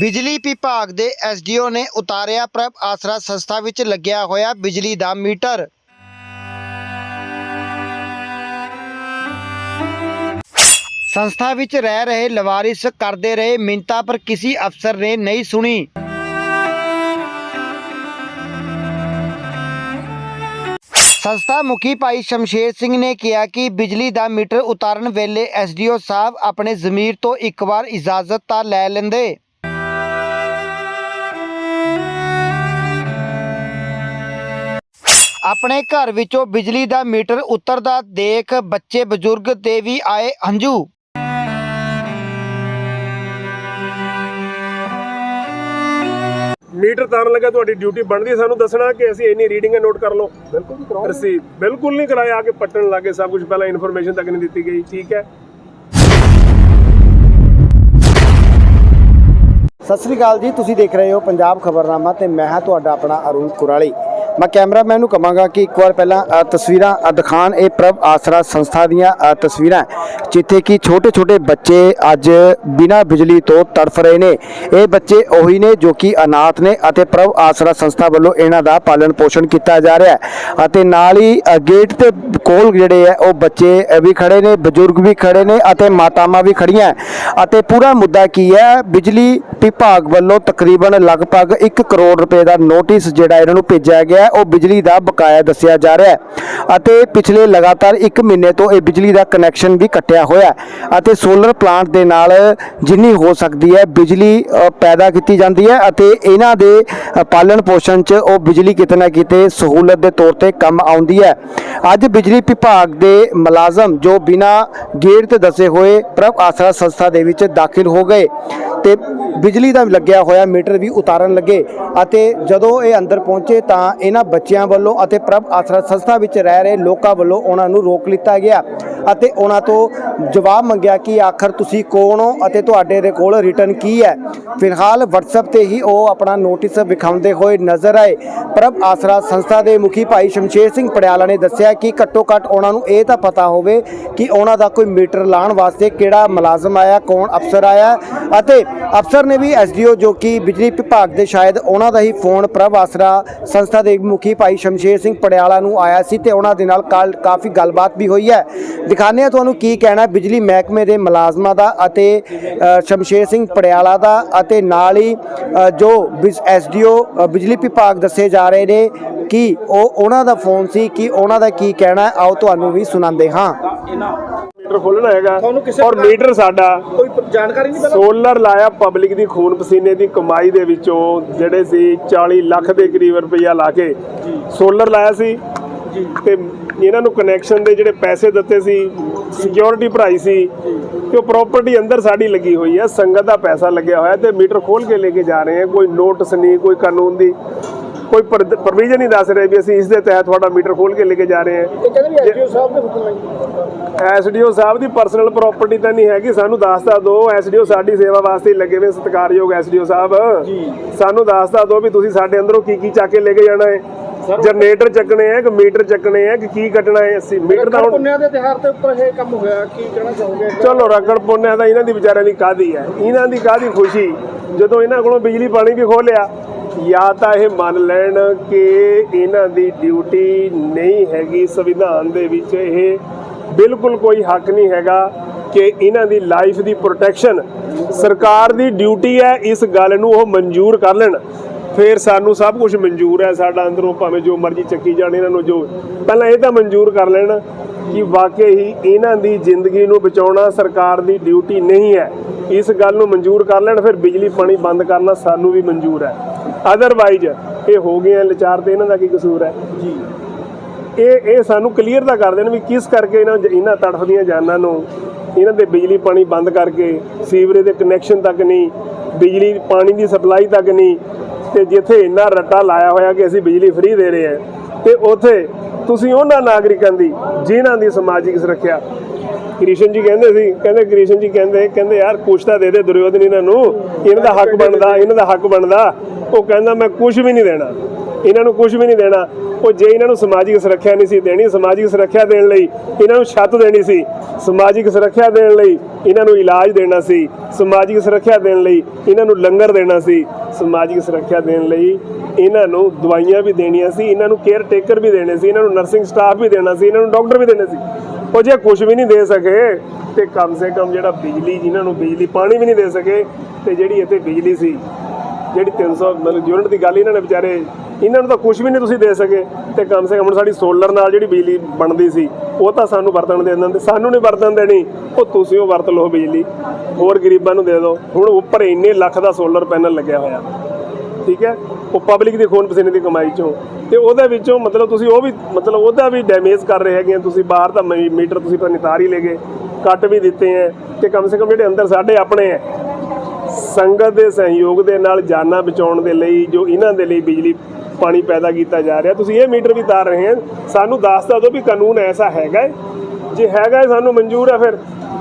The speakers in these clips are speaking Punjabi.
ਬਿਜਲੀ ਵਿਭਾਗ ਦੇ ਐਸਡੀਓ ਨੇ ਉਤਾਰਿਆ ਪ੍ਰਭ ਆਸਰਾ ਸੰਸਥਾ ਵਿੱਚ ਲੱਗਿਆ ਹੋਇਆ ਬਿਜਲੀ ਦਾ ਮੀਟਰ। ਸੰਸਥਾ ਵਿੱਚ ਰਹਿ ਰਹੇ ਲਵਾਰਿਸ ਕਰਦੇ ਰਹੇ ਮਿੰਤਾ, ਪਰ ਕਿਸੇ ਅਫਸਰ ਨੇ ਨਹੀਂ ਸੁਣੀ। ਸੰਸਥਾ ਮੁਖੀ ਭਾਈ ਸ਼ਮਸ਼ੇਰ ਸਿੰਘ ਨੇ ਕਿਹਾ ਕਿ ਬਿਜਲੀ ਦਾ ਮੀਟਰ ਉਤਾਰਨ ਵੇਲੇ ਐਸਡੀਓ ਸਾਹਿਬ ਆਪਣੇ ਜ਼ਮੀਰ ਤੋਂ ਇੱਕ ਵਾਰ ਇਜਾਜ਼ਤ ਤਾਂ ਲੈ ਲੈਂਦੇ। ਆਪਣੇ ਘਰ ਵਿੱਚੋਂ ਬਿਜਲੀ ਦਾ ਮੀਟਰ ਉਤਰਦਾ ਦੇਖ ਬੱਚੇ ਬਜ਼ੁਰਗ ਤੇ ਵੀ ਆਏ ਹੰਝੂ। ਮੀਟਰ ਤਾਰਨ ਲੱਗਾ ਤੁਹਾਡੀ ਡਿਊਟੀ ਬਣਦੀ ਹੈ। ਸਾਨੂੰ ਦੱਸਣਾ ਕਿ ਅਸੀਂ ਇੰਨੀ ਰੀਡਿੰਗ ਨੋਟ ਕਰ ਲਓ। ਬਿਲਕੁਲ ਨਹੀਂ ਕਰਾਓ ਅਸੀਂ ਬਿਲਕੁਲ ਨਹੀਂ ਕਰਾਇਆ ਆ ਕੇ ਪੱਟਣ ਲੱਗੇ ਸਭ ਕੁਝ ਪਹਿਲਾਂ ਇਨਫੋਰਮੇਸ਼ਨ ਤੱਕ ਨਹੀਂ ਦਿੱਤੀ ਗਈ। ਠੀਕ ਹੈ। ਸਤਿ ਸ੍ਰੀ ਅਕਾਲ ਜੀ ਤੁਸੀਂ ਦੇਖ ਰਹੇ ਹੋ ਪੰਜਾਬ ਖਬਰਨਾਮਾ ਤੇ ਮੈਂ ਹਾਂ ਤੁਹਾਡਾ ਆਪਣਾ ਅਰੁਣ ਕੁਰਾਲੀ। ਮੈਂ ਕੈਮਰਾਮੈਨ ਨੂੰ ਕਹਾਂਗਾ ਕਿ ਇੱਕ ਵਾਰ ਪਹਿਲਾਂ ਤਸਵੀਰਾਂ ਅ, ਦਿਖਾਣ ਇਹ ਪ੍ਰਭ ਆਸਰਾ ਸੰਸਥਾ ਦੀਆਂ ਤਸਵੀਰਾਂ ਜਿੱਥੇ ਕਿ ਛੋਟੇ ਛੋਟੇ ਬੱਚੇ ਅੱਜ ਬਿਨਾਂ ਬਿਜਲੀ ਤੋਂ ਤੜਫ ਰਹੇ ਨੇ। ਇਹ ਬੱਚੇ ਉਹੀ ਨੇ ਜੋ ਕਿ ਅਨਾਥ ਨੇ ਅਤੇ ਪ੍ਰਭ ਆਸਰਾ ਸੰਸਥਾ ਵੱਲੋਂ ਇਹਨਾਂ ਦਾ ਪਾਲਣ ਪੋਸ਼ਣ ਕੀਤਾ ਜਾ ਰਿਹਾ ਹੈ। ਅਤੇ ਨਾਲ ਹੀ ਗੇਟ ਤੇ ਕੋਲ ਜਿਹੜੇ ਹੈ ਉਹ ਬੱਚੇ ਵੀ ਖੜੇ ਨੇ ਬਜ਼ੁਰਗ ਵੀ ਖੜੇ ਨੇ ਅਤੇ ਮਾਤਾਵਾਂ ਵੀ ਖੜੀਆਂ ਅਤੇ ਪੂਰਾ ਮੁੱਦਾ ਕੀ ਹੈ ਬਿਜਲੀ ਵਿਭਾਗ ਵੱਲੋਂ ਤਕਰੀਬਨ ਲਗਭਗ 1 ਕਰੋੜ ਰੁਪਏ ਦਾ ਨੋਟਿਸ ਜਿਹੜਾ ਇਹਨਾਂ ਨੂੰ ਭੇਜਿਆ ਗਿਆ ਉਹ ਬਿਜਲੀ ਦਾ ਬਕਾਇਆ ਦੱਸਿਆ ਜਾ ਰਿਹਾ ਹੈ ਅਤੇ ਪਿਛਲੇ ਲਗਾਤਾਰ 1 ਮਹੀਨੇ ਤੋਂ ਇਹ ਬਿਜਲੀ ਦਾ ਕਨੈਕਸ਼ਨ ਵੀ ਕੱਟਿਆ ਹੋਇਆ ਅਤੇ ਸੋਲਰ ਪਲਾਂਟ ਦੇ ਨਾਲ ਜਿੰਨੀ ਹੋ ਸਕਦੀ ਹੈ ਬਿਜਲੀ ਪੈਦਾ ਕੀਤੀ ਜਾਂਦੀ ਹੈ ਅਤੇ ਇਹਨਾਂ ਦੇ ਪਾਲਣ ਪੋਸ਼ਣ 'ਚ ਉਹ ਬਿਜਲੀ ਕਿਤੇ ਨਾ ਕਿਤੇ ਸਹੂਲਤ ਦੇ ਤੌਰ ਤੇ ਕੰਮ ਆਉਂਦੀ ਹੈ। ਅੱਜ ਬਿਜਲੀ ਵਿਭਾਗ ਦੇ ਮੁਲਾਜ਼ਮ ਜੋ ਬਿਨਾ ਗੇਟ ਤੇ ਦੱਸੇ ਹੋਏ ਪ੍ਰਭ ਆਸਰਾ ਸੰਸਥਾ ਦੇ ਵਿੱਚ ਦਾਖਲ ਹੋ ਗਏ। ਤੇ ਬਿਜਲੀ ਦਾ ਲੱਗਿਆ ਹੋਇਆ ਮੀਟਰ ਵੀ ਉਤਾਰਨ ਲੱਗੇ ਅਤੇ ਜਦੋਂ ਇਹ ਅੰਦਰ ਪਹੁੰਚੇ ਤਾਂ ਇਹਨਾਂ ਬੱਚਿਆਂ ਵੱਲੋਂ ਅਤੇ ਪ੍ਰਭ ਆਸਰਾ ਸੰਸਥਾ ਵਿੱਚ ਰਹਿ ਰਹੇ ਲੋਕਾਂ ਵੱਲੋਂ ਉਹਨਾਂ ਨੂੰ ਰੋਕ ਲਿੱਤਾ ਗਿਆ ਅਤੇ ਉਹਨਾਂ ਤੋਂ ਜਵਾਬ ਮੰਗਿਆ ਕਿ ਆਖਰ ਤੁਸੀਂ ਕੌਣ ਹੋ ਅਤੇ ਤੁਹਾਡੇ ਦੇ ਕੋਲ ਰਿਟਰਨ ਕੀ ਹੈ। ਫਿਲਹਾਲ WhatsApp ਤੇ ਹੀ ਉਹ ਆਪਣਾ ਨੋਟਿਸ ਵਿਖਾਉਂਦੇ ਹੋਏ ਨਜ਼ਰ ਆਏ। ਪ੍ਰਭ ਆਸਰਾ ਸੰਸਥਾ ਦੇ ਮੁਖੀ ਭਾਈ ਸ਼ਮਸ਼ੇਰ ਸਿੰਘ ਪੜਿਆਲਾ ਨੇ ਦੱਸਿਆ ਕਿ ਘੱਟੋ ਘੱਟ ਉਹਨਾਂ ਨੂੰ ਇਹ ਤਾਂ ਪਤਾ ਹੋਵੇ ਕਿ ਉਹਨਾਂ ਦਾ ਕੋਈ ਮੀਟਰ ਲਾਉਣ ਵਾਸਤੇ ਕਿਹੜਾ ਮੁਲਾਜ਼ਮ ਆਇਆ, ਕੌਣ ਅਫਸਰ ਆਇਆ ਅਤੇ ਅਫਸਰ ਨੇ ਵੀ ਐਸਡੀਓ ਜੋ ਕਿ ਬਿਜਲੀ ਵਿਭਾਗ ਦੇ ਸ਼ਾਇਦ ਉਹਨਾਂ ਦਾ ਹੀ ਫੋਨ ਪ੍ਰਭ ਆਸਰਾ ਸੰਸਥਾ ਦੇ ਮੁਖੀ ਭਾਈ ਸ਼ਮਸ਼ੇਰ ਸਿੰਘ ਪੜਿਆਲਾ ਨੂੰ ਆਇਆ ਸੀ ਤੇ ਉਹਨਾਂ ਦੇ ਨਾਲ ਕੱਲ ਕਾਫੀ ਗੱਲਬਾਤ ਵੀ ਹੋਈ ਹੈ। ਦਿਖਾਉਂਦੇ ਹਾਂ ਤੁਹਾਨੂੰ ਕੀ ਕਹਿਣਾ ਬਿਜਲੀ ਮਹਿਕਮੇ ਦੇ ਮੁਲਾਜ਼ਮਾਂ ਦਾ ਅਤੇ ਸ਼ਮਸ਼ੇਰ ਸਿੰਘ ਪੜਿਆਲਾ ਦਾ ਅਤੇ ਨਾਲ ਹੀ ਅ, ਜੋ ਐਸਡੀਓ ਬਿਜਲੀ ਵਿਭਾਗ ਦੱਸੇ ਜਾ ਰਹੇ ਨੇ ਕਿ ਉਹ ਉਹਨਾਂ ਦਾ ਫੋਨ ਸੀ ਕਿ ਉਹਨਾਂ ਦਾ ਕੀ ਕਹਿਣਾ ਆਓ ਤੁਹਾਨੂੰ ਵੀ ਸੁਣਾਉਂਦੇ ਹਾਂ। ਮੀਟਰ ਖੋਲਣਾ ਹੈਗਾ ਤੁਹਾਨੂੰ ਕਿਸੇ ਔਰ ਪ੍ਰਕਾਰ- ਮੀਟਰ ਸਾਡਾ ਕੋਈ ਜਾਣਕਾਰੀ ਨਹੀਂ ਪਹਿਲਾਂ? ਸੋਲਰ ਲਾਇਆ ਪਬਲਿਕ ਦੀ ਖੂਨ ਪਸੀਨੇ ਦੀ ਕਮਾਈ ਦੇ ਵਿੱਚੋਂ ਜਿਹੜੇ ਸੀ 40 ਲੱਖ ਦੇ ਕਰੀਬ ਰੁਪਈਆ ਲਾ ਕੇ ਸੋਲਰ ਲਾਇਆ ਸੀ। ਤੇ ਇਹਨਾਂ ਨੂੰ ਕਨੈਕਸ਼ਨ ਦੇ ਜਿਹੜੇ ਪੈਸੇ ਦਿੱਤੇ ਸੀ ਸਿਕਿਉਰਿਟੀ ਭਰਾਈ ਸੀ ਤੇ ਉਹ ਪ੍ਰਾਪਰਟੀ ਅੰਦਰ ਸਾਡੀ ਲੱਗੀ ਹੋਈ ਹੈ ਸੰਗਤ ਦਾ ਪੈਸਾ ਲੱਗਿਆ ਹੋਇਆ ਤੇ ਮੀਟਰ ਖੋਲ ਕੇ ਲੈ ਕੇ ਜਾ ਰਹੇ ਹਾਂ। ਕੋਈ ਨੋਟਿਸ ਨਹੀਂ ਕੋਈ ਕਾਨੂੰਨ ਦੀ। ਕੋਈ ਪ੍ਰੋਵੀਜ਼ਨ ਨਹੀਂ ਦੱਸ ਰਹੇ ਵੀ ਅਸੀਂ ਇਸ ਦੇ ਤਹਿਤ ਤੁਹਾਡਾ ਮੀਟਰ ਖੋਲ ਕੇ ਲੈ ਕੇ ਜਾ ਰਹੇ ਹਾਂ। ਇਹ ਕਹਿੰਦੇ ਵੀ ਐਸਡੀਓ ਸਾਹਿਬ ਦੇ ਹੁਕਮ ਹੈ ਐਸਡੀਓ ਸਾਹਿਬ ਦੀ ਪਰਸਨਲ ਪ੍ਰਾਪਰਟੀ ਤਾਂ ਨਹੀਂ ਹੈਗੀ ਸਾਨੂੰ ਦੱਸਦਾ ਦਿਓ ਐਸਡੀਓ ਸਾਡੀ ਸੇਵਾ ਵਾਸਤੇ ਲੱਗੇ ਹੋਏ ਸਤਿਕਾਰਯੋਗ ਐਸਡੀਓ ਸਾਹਿਬ। ਸਾਨੂੰ ਦੱਸਦਾ ਦਿਓ ਵੀ ਤੁਸੀਂ ਸਾਡੇ ਅੰਦਰੋਂ ਕੀ ਕੀ ਚੱਕ ਕੇ ਲੈ ਕੇ ਜਾਣਾ ਹੈ। ਜਨਰੇਟਰ ਚੱਕਣੇ ਹੈ ਕਿ ਮੀਟਰ ਚੱਕਣੇ ਹੈ ਕਿ ਕੀ ਕੱਟਣਾ ਹੈ ਅਸੀਂ? ਮੀਟਰ ਤਾਂ ਹੁਣ ਪੁੰਨਿਆ ਦੇ ਤਿਹਾਰ ਤੇ ਉੱਪਰ ਇਹ ਕੰਮ ਹੋਇਆ ਕੀ ਕਹਿਣਾ ਚਾਹੋਗੇ? ਚਲੋ ਰਗੜ ਪੁੰਨਿਆ ਤਾਂ ਇਹਨਾਂ ਦੀ ਵਿਚਾਰਿਆਂ ਦੀ ਕਾਦੀ ਹੈ? ਇਹਨਾਂ ਦੀ ਕਾਦੀ ਖੁਸ਼ੀ? ਜਦੋਂ ਇਹਨਾਂ ਕੋਲੋਂ ਬਿਜਲੀ ਪਾਣੀ ਵੀ ਖੋਲਿਆ ਜਾਂ ਤਾਂ ਇਹ ਮੰਨ ਲੈਣ ਕਿ ਇਹਨਾਂ ਦੀ ਡਿਊਟੀ ਨਹੀਂ ਹੈਗੀ, ਸੰਵਿਧਾਨ ਦੇ ਵਿੱਚ ਇਹ ਬਿਲਕੁਲ ਕੋਈ ਹੱਕ ਨਹੀਂ ਹੈਗਾ ਕਿ ਇਹਨਾਂ ਦੀ ਲਾਈਫ ਦੀ ਪ੍ਰੋਟੈਕਸ਼ਨ ਸਰਕਾਰ ਦੀ ਡਿਊਟੀ ਹੈ, ਇਸ ਗੱਲ ਨੂੰ ਉਹ ਮਨਜ਼ੂਰ ਕਰ ਲੈਣ। ਫਿਰ ਸਾਨੂੰ ਸਭ ਕੁਝ ਮਨਜ਼ੂਰ ਹੈ ਸਾਡਾ ਅੰਦਰੋਂ ਭਾਵੇਂ ਜੋ ਮਰਜ਼ੀ ਚੱਕੀ ਜਾਣ ਇਹਨਾਂ ਨੂੰ ਜੋ ਪਹਿਲਾਂ ਇਹ ਤਾਂ ਮਨਜ਼ੂਰ ਕਰ ਲੈਣ ਕਿ ਵਾਕਈ ਹੀ ਇਹਨਾਂ ਦੀ ਜ਼ਿੰਦਗੀ ਨੂੰ ਬਚਾਉਣਾ ਸਰਕਾਰ ਦੀ ਡਿਊਟੀ ਨਹੀਂ ਹੈ। ਇਸ ਗੱਲ ਨੂੰ ਮਨਜ਼ੂਰ ਕਰ ਲੈਣ ਫਿਰ ਬਿਜਲੀ ਪਾਣੀ ਬੰਦ ਕਰਨਾ ਸਾਨੂੰ ਵੀ ਮਨਜ਼ੂਰ ਹੈ। ਅਦਰਵਾਈਜ਼ ਇਹ ਹੋ ਗਏ ਆ ਲਾਚਾਰ ਤੇ ਇਹਨਾਂ ਦਾ ਕੀ ਕਸੂਰ ਹੈ? ਜੀ। ਇਹ ਇਹ ਸਾਨੂੰ ਕਲੀਅਰ ਤਾਂ ਕਰ ਦੇਣ ਵੀ ਕਿਸ ਕਰਕੇ ਇਹਨਾਂ ਇਹਨਾਂ ਤੜਫਦੀਆਂ ਜਾਨਾਂ ਨੂੰ ਇਹਨਾਂ ਦੇ ਬਿਜਲੀ ਪਾਣੀ ਬੰਦ ਕਰਕੇ ਸੀਵਰੇਜ ਦੇ ਕਨੈਕਸ਼ਨ ਤੱਕ ਨਹੀਂ ਬਿਜਲੀ ਪਾਣੀ ਦੀ ਸਪਲਾਈ ਤੱਕ ਨਹੀਂ ਤੇ ਜਿੱਥੇ ਇੰਨਾ ਰੱਟਾ ਲਾਇਆ ਹੋਇਆ ਕਿ ਅਸੀਂ ਬਿਜਲੀ ਫ੍ਰੀ ਦੇ ਰਹੇ ਹਾਂ, ਤੇ ਉਥੇ ਤੁਸੀਂ ਉਹਨਾਂ ਨਾਗਰਿਕਾਂ ਦੀ, ਜਿਨ੍ਹਾਂ ਦੀ ਸਮਾਜਿਕ ਸੁਰੱਖਿਆ। ਕ੍ਰਿਸ਼ਨ ਜੀ ਕਹਿੰਦੇ ਸੀ, ਕਹਿੰਦੇ ਕ੍ਰਿਸ਼ਨ ਜੀ ਕਹਿੰਦੇ ਕਹਿੰਦੇ ਯਾਰ ਕੁਛ ਤਾਂ ਦੇ ਦੇ ਦੁਰਯੋਧਨ ਇਹਨਾਂ ਨੂੰ, ਇਹਨਾਂ ਦਾ ਹੱਕ ਬਣਦਾ, ਇਹਨਾਂ ਦਾ ਹੱਕ ਬਣਦਾ। ਉਹ ਕਹਿੰਦਾ, ਮੈਂ ਕੁਝ ਵੀ ਨਹੀਂ ਦੇਣਾ। ਇਹਨਾਂ ਨੂੰ ਕੁਝ ਵੀ ਨਹੀਂ ਦੇਣਾ। ਉਹ ਜੇ ਇਹਨਾਂ ਨੂੰ ਸਮਾਜਿਕ ਸੁਰੱਖਿਆ ਨਹੀਂ ਸੀ ਦੇਣੀ, ਸਮਾਜਿਕ ਸੁਰੱਖਿਆ ਦੇਣ ਲਈ ਇਹਨਾਂ ਨੂੰ ਛੱਤ ਦੇਣੀ ਸੀ। ਸਮਾਜਿਕ ਸੁਰੱਖਿਆ ਦੇਣ ਲਈ ਇਹਨਾਂ ਨੂੰ ਇਲਾਜ ਦੇਣਾ ਸੀ। ਸਮਾਜਿਕ ਸੁਰੱਖਿਆ ਦੇਣ ਲਈ ਇਹਨਾਂ ਨੂੰ ਲੰਗਰ ਦੇਣਾ ਸੀ। ਸਮਾਜਿਕ ਸੁਰੱਖਿਆ ਦੇਣ ਲਈ ਇਹਨਾਂ ਨੂੰ ਦਵਾਈਆਂ ਵੀ ਦੇਣੀਆਂ ਸੀ, ਇਹਨਾਂ ਨੂੰ ਕੇਅਰ ਟੇਕਰ ਵੀ ਦੇਣੇ ਸੀ, ਇਹਨਾਂ ਨੂੰ ਨਰਸਿੰਗ ਸਟਾਫ ਵੀ ਦੇਣਾ ਸੀ, ਇਹਨਾਂ ਨੂੰ ਡਾਕਟਰ ਵੀ ਦੇਣੇ ਸੀ। ਉਹ ਜੇ ਕੁਝ ਵੀ ਨਹੀਂ ਦੇ ਸਕੇ ਤੇ ਕਮ ਸੇ ਕਮ ਜਿਹੜਾ ਬਿਜਲੀ, ਜਿਨ੍ਹਾਂ ਨੂੰ ਬਿਜਲੀ, ਪਾਣੀ ਵੀ ਨਹੀਂ ਦੇ ਸਕੇ ਤੇ ਜਿਹੜੀ ਇੱਥੇ ਬਿਜਲੀ ਸੀ, ਜਿਹੜੀ 300 ਮਤਲਬ ਯੂਨਿਟ ਦੀ ਗੱਲ ਇਹਨਾਂ ਨੇ ਵਿਚਾਰੇ ਇਹਨਾਂ ਨੂੰ ਤਾਂ ਕੁਝ ਵੀ ਨਹੀਂ ਤੁਸੀਂ ਦੇ ਸਕੇ। ਤੇ ਕਮ ਸੇ ਕਮ ਹੁਣ ਸਾਡੀ ਸੋਲਰ ਨਾਲ ਜਿਹੜੀ ਬਿਜਲੀ ਬਣਦੀ ਸੀ, ਉਹ ਤਾਂ ਸਾਨੂੰ ਵਰਤਣ ਦੇ ਦਿੰਦੇ ਸਾਨੂੰ ਨਹੀਂ ਵਰਤਣ ਦੇਣੀ। ਉਹ ਤੁਸੀਂ ਉਹ ਵਰਤ ਲਓ ਬਿਜਲੀ। ਹੋਰ ਗਰੀਬਾਂ ਨੂੰ ਦੇ ਦਿਓ। ਹੁਣ ਉੱਪਰ ਇੰਨੇ ਲੱਖ ਦਾ ਸੋਲਰ ਪੈਨਲ ਲੱਗਿਆ ਹੋਇਆ। ਠੀਕ ਹੈ? ਉਹ ਪਬਲਿਕ ਦੀ ਖੂਨ ਪਸੀਨੇ ਦੀ ਕਮਾਈ ਚੋਂ। ਤੇ ਉਹਦੇ ਵਿੱਚੋਂ ਮਤਲਬ ਤੁਸੀਂ ਉਹ ਵੀ ਮਤਲਬ ਉਹਦਾ ਵੀ ਡੈਮੇਜ ਕਰ ਰਹੇ ਹੈਗੇ ਆ। ਤੁਸੀਂ ਬਾਹਰ ਦਾ ਮੀ- ਮੀਟਰ ਤੁਸੀਂ ਪਤਾ ਨਹੀਂ ਤਾਰ ਹੀ ਲੈ ਗਏ। ਕੱਟ ਵੀ ਦਿੱਤੇ ਹੈ ਤੇ ਕਮ ਸੇ ਕਮ ਜਿਹੜੇ ਅੰਦਰ ਸਾਡੇ ਆਪਣੇ ਹੈ ਸੰਗਤ ਦੇ ਸਹਿਯੋਗ ਦੇ ਨਾਲ ਜਾਨਾਂ ਬਚਾਉਣ ਦੇ ਲਈ, ਜੋ ਇਹਨਾਂ ਦੇ ਲਈ ਬਿਜਲੀ ਪਾਣੀ ਪੈਦਾ ਕੀਤਾ ਜਾ ਰਿਹਾ। ਤੁਸੀਂ ਇਹ ਮੀਟਰ ਵੀ ਤਾਰ ਰਹੇ ਹੋ। ਸਾਨੂੰ ਦੱਸ ਤਾਂ ਦਿਓ ਵੀ ਕਾਨੂੰਨ ਐਸਾ ਹੈਗਾ ਹੈ। ਜੇ ਹੈਗਾ ਹੈ ਸਾਨੂੰ ਮਨਜ਼ੂਰ ਹੈ ਫਿਰ।